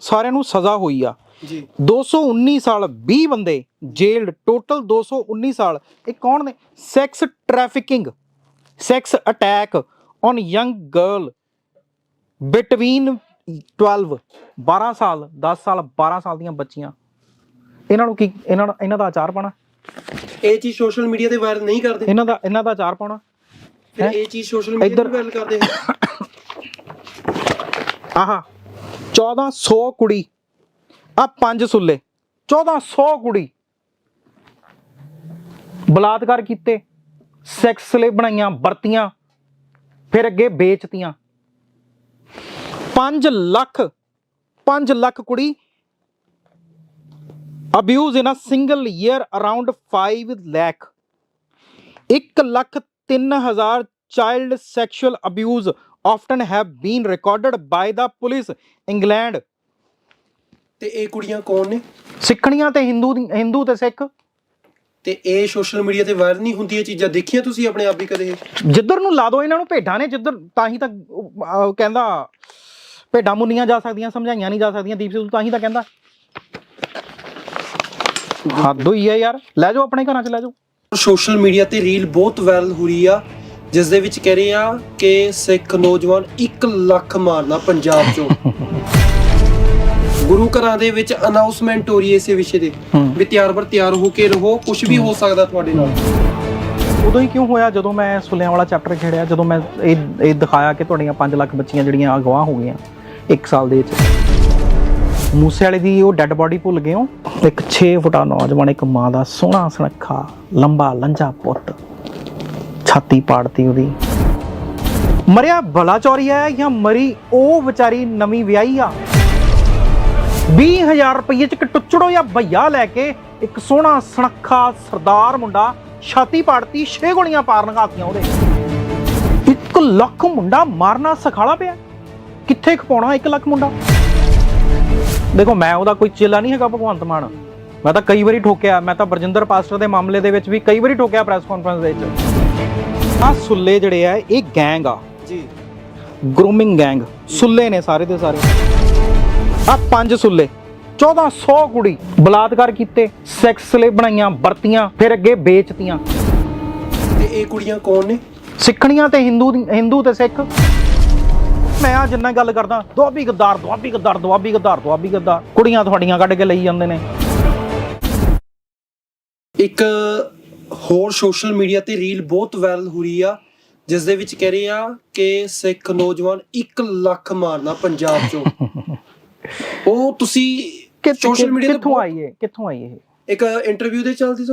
Speaker 2: ਸਾਰਿਆਂ ਨੂੰ ਸਜ਼ਾ ਹੋਈ ਆ।
Speaker 1: ਜੀ।
Speaker 2: 219 ਸਾਲ 20 ਬੰਦੇ ਜੇਲਡ ਟੋਟਲ 219 ਸਾਲ। ਇਹ ਕੌਣ ਨੇ? Sex trafficking sex attack on young girl between 12 12 ਸਾਲ 10 ਸਾਲ 12 ਸਾਲ ਦੀਆਂ ਬੱਚੀਆਂ। ਇਹਨਾਂ ਨੂੰ ਕੀ ਇਹਨਾਂ ਦਾ ਇਹਨਾਂ ਦਾ ਆਚਾਰ ਪਾਣਾ
Speaker 1: ਇਹ ਚੀਜ਼ ਸੋਸ਼ਲ ਮੀਡੀਆ ਤੇ ਵਾਇਰਲ ਨਹੀਂ ਕਰਦੇ।
Speaker 2: ਇਹਨਾਂ ਦਾ ਇਹਨਾਂ ਦਾ ਆਚਾਰ ਪਾਉਣਾ?
Speaker 1: ਫਿਰ? ਇਹ ਚੀਜ਼ ਸੋਸ਼ਲ ਮੀਡੀਆ ਤੇ
Speaker 2: ਇੱਧਰ-
Speaker 1: ਵਾਇਰਲ ਕਰਦੇ
Speaker 2: ਆਹਾ 1400 ਕੁੜੀ। ਆ ਪੰਜ ਸੁੱਲੇ। 1400 ਕੁੜੀ। ਬਲਾਤਕਾਰ ਕੀਤੇ ਸੈਕਸ ਲਈ ਬਣਾਈਆਂ ਵਰਤੀਆਂ ਫਿਰ ਅੱਗੇ ਵੇਚਤੀਆਂ। 5 ਲੱਖ 5 ਲੱਖ ਕੁੜੀ abuse in a single year around 5 lakh. 1 lakh 3000 child sexual abuse often have been recorded by the police. England
Speaker 1: ਤੇ ਇਹ ਕੁੜੀਆਂ ਕੌਣ ਨੇ?
Speaker 2: ਸਿੱਖਣੀਆਂ ਤੇ ਹਿੰਦੂ ਦੀ- ਹਿੰਦੂ ਤੇ ਸਿੱਖ
Speaker 1: ਤੇ ਇਹ ਸੋਸ਼ਲ ਮੀਡੀਆ ਤੇ ਵਾਇਰਲ ਨਹੀਂ ਹੁੰਦੀਆਂ ਚੀਜ਼ਾਂ ਦੇਖੀਆਂ ਤੁਸੀਂ ਆਪਣੇ ਆਪ ਵੀ ਕਦੇ?
Speaker 2: ਜਿੱਧਰ ਨੂੰ ਲਾ ਦੋ ਇਹਨਾਂ ਨੂੰ ਭੇਡਾਂ ਨੇ ਜਿੱਧਰ ਤਾਂ ਹੀ ਤਾਂ ਕਹਿੰਦਾ ਭੇਡਾਂ ਮੁੰਨੀਆਂ ਜਾ ਸਕਦੀਆਂ ਸਮਝਾਈਆਂ ਨਹੀਂ ਜਾ ਸਕਦੀਆਂ ਦੀਪ ਸਿੱਧੂ ਤਾਂ ਹੀ ਤਾਂ ਕਹਿੰਦਾ। ਹੱਦ ਹੋਈ ਹੈ ਯਾਰ। ਲੈ ਜਾਓ ਆਪਣੇ ਘਰਾਂ 'ਚ ਲੈ ਜਾਓ।
Speaker 1: ਸੋਸ਼ਲ ਮੀਡੀਆ ਤੇ ਰੀਲ ਬਹੁਤ ਵਾਇਰਲ ਹੋ ਰਹੀ ਆ ਜਿਸ ਦੇ ਵਿੱਚ ਕਹਿ ਰਹੇ ਆ ਕਿ ਸਿੱਖ ਨੌਜਵਾਨ 1 ਲੱਖ ਮਾਰਨਾ ਪੰਜਾਬ ਚੋਂ। ਗੁਰੂ ਘਰਾਂ ਦੇ ਵਿੱਚ ਅਨਾਉਂਸਮੈਂਟ ਹੋ ਰਹੀ ਹੈ ਇਸੇ ਵਿਸ਼ੇ ਦੇ। ਵੀ ਤਿਆਰ ਬਰ ਤਿਆਰ ਹੋ ਕੇ ਰਹੋ ਕੁਝ ਵੀ ਹੋ ਸਕਦਾ ਤੁਹਾਡੇ ਨਾਲ।
Speaker 2: ਉਦੋਂ ਹੀ ਕਿਉਂ ਹੋਇਆ? ਜਦੋਂ ਮੈਂ ਸੁਲਿਆਂ ਵਾਲਾ ਚੈਪਟਰ ਖੇੜਿਆ ਜਦੋਂ ਮੈਂ ਇਹ ਇਹ ਦਿਖਾਇਆ ਕਿ ਤੁਹਾਡੀਆਂ 5 ਲੱਖ ਬੱਚੀਆਂ ਜਿਹੜੀਆਂ ਅਗਵਾ ਹੋ ਗਈਆਂ 1 ਸਾਲ ਦੇ ਵਿੱਚ। ਮੂਸੇ ਵਾਲੇ ਦੀ ਉਹ ਡੈੱਡ ਬਾਡੀ ਭੁੱਲ ਗਏ ਹੋ? ਇੱਕ 6 ਫੁੱਟਾ ਨੌਜਵਾਨ, ਇੱਕ ਮਾਂ ਦਾ ਸੋਹਣਾ ਸੁਨੱਖਾ, ਲੰਬਾ ਲੰਜਾ ਪੁੱਤ। ਛਾਤੀ ਪਾੜਤੀ ਉਹਦੀ। ਮਰਿਆ ਭਲਾ ਚੋਰੀ ਹੈ ਜਾਂ ਮਰੀ ਉਹ ਵਿਚਾਰੀ ਨਵੀਂ ਵਿਆਹੀ ਆ? 20000 ਰੁਪਏ ਚ ਇੱਕ ਟੁੱਚੜੋ ਜਾਂ ਭਈਆ ਲੈ ਕੇ ਇੱਕ ਸੋਹਣਾ ਸੁਨੱਖਾ ਸਰਦਾਰ ਮੁੰਡਾ ਛਾਤੀ ਪਾੜਤੀ, ਛੇ ਗੋਲੀਆਂ ਪਾਰਨ ਘਾਤੀਆਂ ਉਹਦੇ। 1 ਲੱਖ ਮੁੰਡਾ ਮਾਰਨਾ ਸਖਾਲਾ ਪਿਆ। ਕਿੱਥੇ ਖਪਾਉਣਾ 1 ਲੱਖ ਮੁੰਡਾ? ਦੇਖੋ ਮੈਂ ਉਹਦਾ ਕੋਈ ਚੇਲਾ ਨਹੀਂ ਹੈਗਾ ਭਗਵੰਤ ਮਾਨ। ਮੈਂ ਤਾਂ ਕਈ ਵਾਰੀ ਠੋਕਿਆ ਮੈਂ ਤਾਂ ਬਰਜਿੰਦਰ ਪਾਸਟਰ ਦੇ ਮਾਮਲੇ ਦੇ ਵਿੱਚ ਵੀ ਕਈ ਵਾਰੀ ਠੋਕਿਆ ਪ੍ਰੈਸ ਕਾਨਫਰੰਸ ਦੇ ਵਿੱਚ। ਆ ਸੁੱਲੇ ਜਿਹੜੇ ਆ ਇਹ ਗੈਂਗ ਆ।
Speaker 1: ਜੀ।
Speaker 2: ਗਰੂਮਿੰਗ ਗੈਂਗ ਸੁੱਲੇ ਨੇ ਸਾਰੇ ਦੇ ਸਾਰੇ। ਆ ਪੰਜ ਸੁੱਲੇ 1400 ਕੁੜੀ ਬਲਾਤਕਾਰ ਕੀਤੇ ਸੈਕਸ ਲਈ ਬਣਾਈਆਂ ਵਰਤੀਆਂ ਫਿਰ ਅੱਗੇ ਵੇਚਤੀਆਂ।
Speaker 1: ਤੇ ਇਹ ਕੁੜੀਆਂ ਕੌਣ ਨੇ?
Speaker 2: ਸਿੱਖਣੀਆਂ ਤੇ ਹਿੰਦੂ ਹਿੰਦੂ ਤੇ ਸਿੱਖ। ਮੈਂ ਆ ਜਿੰਨਾ ਗੱਲ ਕਰਦਾ ਦੁਆਬੀ ਗੱਦਾਰ ਦੁਆਬੀ ਗੱਦਾਰ ਦੁਆਬੀ ਗੱਦਾਰ ਦੁਆਬੀ ਗੱਦਾਰ। ਕੁੜੀਆਂ ਤੁਹਾਡੀਆਂ ਕੱਢ ਕੇ ਲਈ ਜਾਂਦੇ ਨੇ।
Speaker 1: ਇੱਕ ਹੋਰ ਸੋਸ਼ਲ ਮੀਡੀਆ ਤੇ ਰੀਲ ਬਹੁਤ ਵਾਇਰਲ ਹੋ ਰਹੀ ਆ ਜਿਸ ਦੇ ਵਿੱਚ ਕਹਿ ਰਹੇ ਆ ਕਿ ਸਿੱਖ ਨੌਜਵਾਨ 1 ਲੱਖ ਮਾਰਨਾ ਪੰਜਾਬ ਚੋਂ। [laughs] ਉਹ ਤੁਸੀਂ ਸੋਸ਼ਲ ਮੀਡੀਆ ਤੇ
Speaker 2: ਕਿੱਥੋਂ ਆਈ ਹੈ ਕਿੱਥੋਂ ਆਈ ਇਹ?
Speaker 1: ਇੱਕ ਇੰਟਰਵਿਊ ਦੇ ਚੱਲਦੀ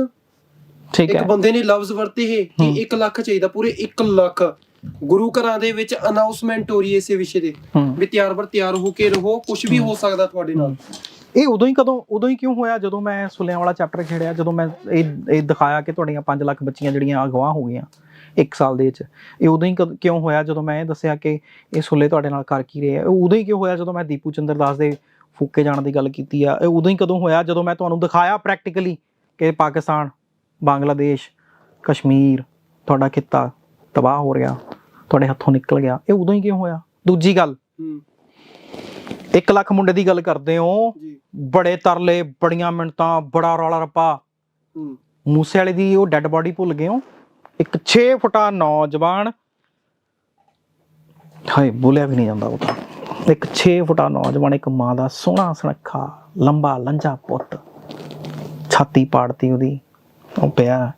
Speaker 2: ਠੀਕ
Speaker 1: ਇੱਕ
Speaker 2: ਹੈ।
Speaker 1: ਬੰਦੇ ਨੇ ਲਫ਼ਜ਼ ਵਰਤੇ ਹੈ ਕਿ 1 ਲੱਖ ਚਾਹੀਦਾ ਪੂਰੇ 1 ਲੱਖ। ਗੁਰੂ ਘਰਾਂ ਦੇ ਵਿੱਚ ਅਨਾਉਂਸਮੈਂਟ ਹੋ ਰਹੀ ਹੈ ਇਸੇ ਵਿਸ਼ੇ ਦੇ। ਵੀ ਤਿਆਰ ਬਰ ਤਿਆਰ ਹੋ ਕੇ ਰਹੋ ਕੁਝ ਵੀ ਹੋ ਸਕਦਾ ਤੁਹਾਡੇ ਨਾਲ।
Speaker 2: ਇਹ ਉਦੋਂ ਹੀ ਕਦੋਂ ਉਦੋਂ ਹੀ ਕਿਉਂ ਹੋਇਆ? ਜਦੋਂ ਮੈਂ ਸੁਲਿਆਂ ਵਾਲਾ ਚੈਪਟਰ ਖੇੜਿਆ ਜਦੋਂ ਮੈਂ ਇਹ ਇਹ ਦਿਖਾਇਆ ਕਿ ਤੁਹਾਡੀਆਂ 5 ਲੱਖ ਬੱਚੀਆਂ ਜਿਹੜੀਆਂ ਅਗਵਾ ਹੋ ਗਈਆਂ 1 ਸਾਲ ਦੇ ਵਿੱਚ ਇਹ ਉਦੋਂ ਹੀ ਕਿਉਂ ਹੋਇਆ? ਜਦੋਂ ਮੈਂ ਇਹ ਦੱਸਿਆ ਕਿ ਇਹ ਸੁੱਲੇ ਤੁਹਾਡੇ ਨਾਲ ਕਰ ਕੀ ਰਹੇ ਆ ਇਹ ਉਦੋਂ ਹੀ ਕਿਉਂ ਹੋਇਆ? ਜਦੋਂ ਮੈਂ ਦੀਪੂ ਚੰਦਰ ਦਾਸ ਦੇ ਫੂਕੇ ਜਾਣ ਦੀ ਗੱਲ ਕੀਤੀ ਆ ਇਹ ਉਦੋਂ ਹੀ ਕਦੋਂ ਹੋਇਆ? ਜਦੋਂ ਮੈਂ ਤੁਹਾਨੂੰ ਦਿਖਾਇਆ ਪ੍ਰੈਕਟੀਕਲੀ ਕਿ ਪਾਕਿਸਤਾਨ ਬੰਗਲਾਦੇਸ਼ ਕਸ਼ਮੀਰ ਤੁਹਾਡਾ ਖਿੱਤਾ ਤਬਾਹ ਹੋ ਰਿਹਾ ਤੁਹਾਡੇ ਹੱਥੋਂ ਨਿਕਲ ਗਿਆ। ਇਹ ਉਦੋਂ ਹੀ ਕਿਉਂ ਹੋਇਆ? ਦੂਜੀ ਗੱਲ 1 ਲੱਖ ਮੁੰਡੇ ਦੀ ਗੱਲ ਕਰਦੇ ਹੋ।
Speaker 1: ਜੀ।
Speaker 2: ਬੜੇ ਤਰਲੇ ਬੜੀਆਂ ਮਿੰਟਾਂ ਬੜਾ ਰੌਲਾ ਰੱਪਾ। ਮੂਸੇ ਵਾਲੇ ਦੀ ਉਹ ਡੈੱਡ ਬਾਡੀ ਭੁੱਲ ਗਏ ਹੋ? ਇੱਕ 6 ਫੁੱਟਾ ਨੌਜਵਾਨ। ਹਾਏ ਬੋਲਿਆ ਵੀ ਨਹੀਂ ਜਾਂਦਾ ਉਹ ਤਾਂ। ਇੱਕ 6 ਫੁੱਟਾ ਨੌਜਵਾਨ ਇੱਕ ਮਾਂ ਦਾ ਸੋਹਣਾ ਸੁਨੱਖਾ ਲੰਬਾ ਲੰਜਾ ਪੁੱਤ। ਛਾਤੀ ਪਾੜਤੀ ਉਹਦੀ। ਉਹ ਪਿਆ।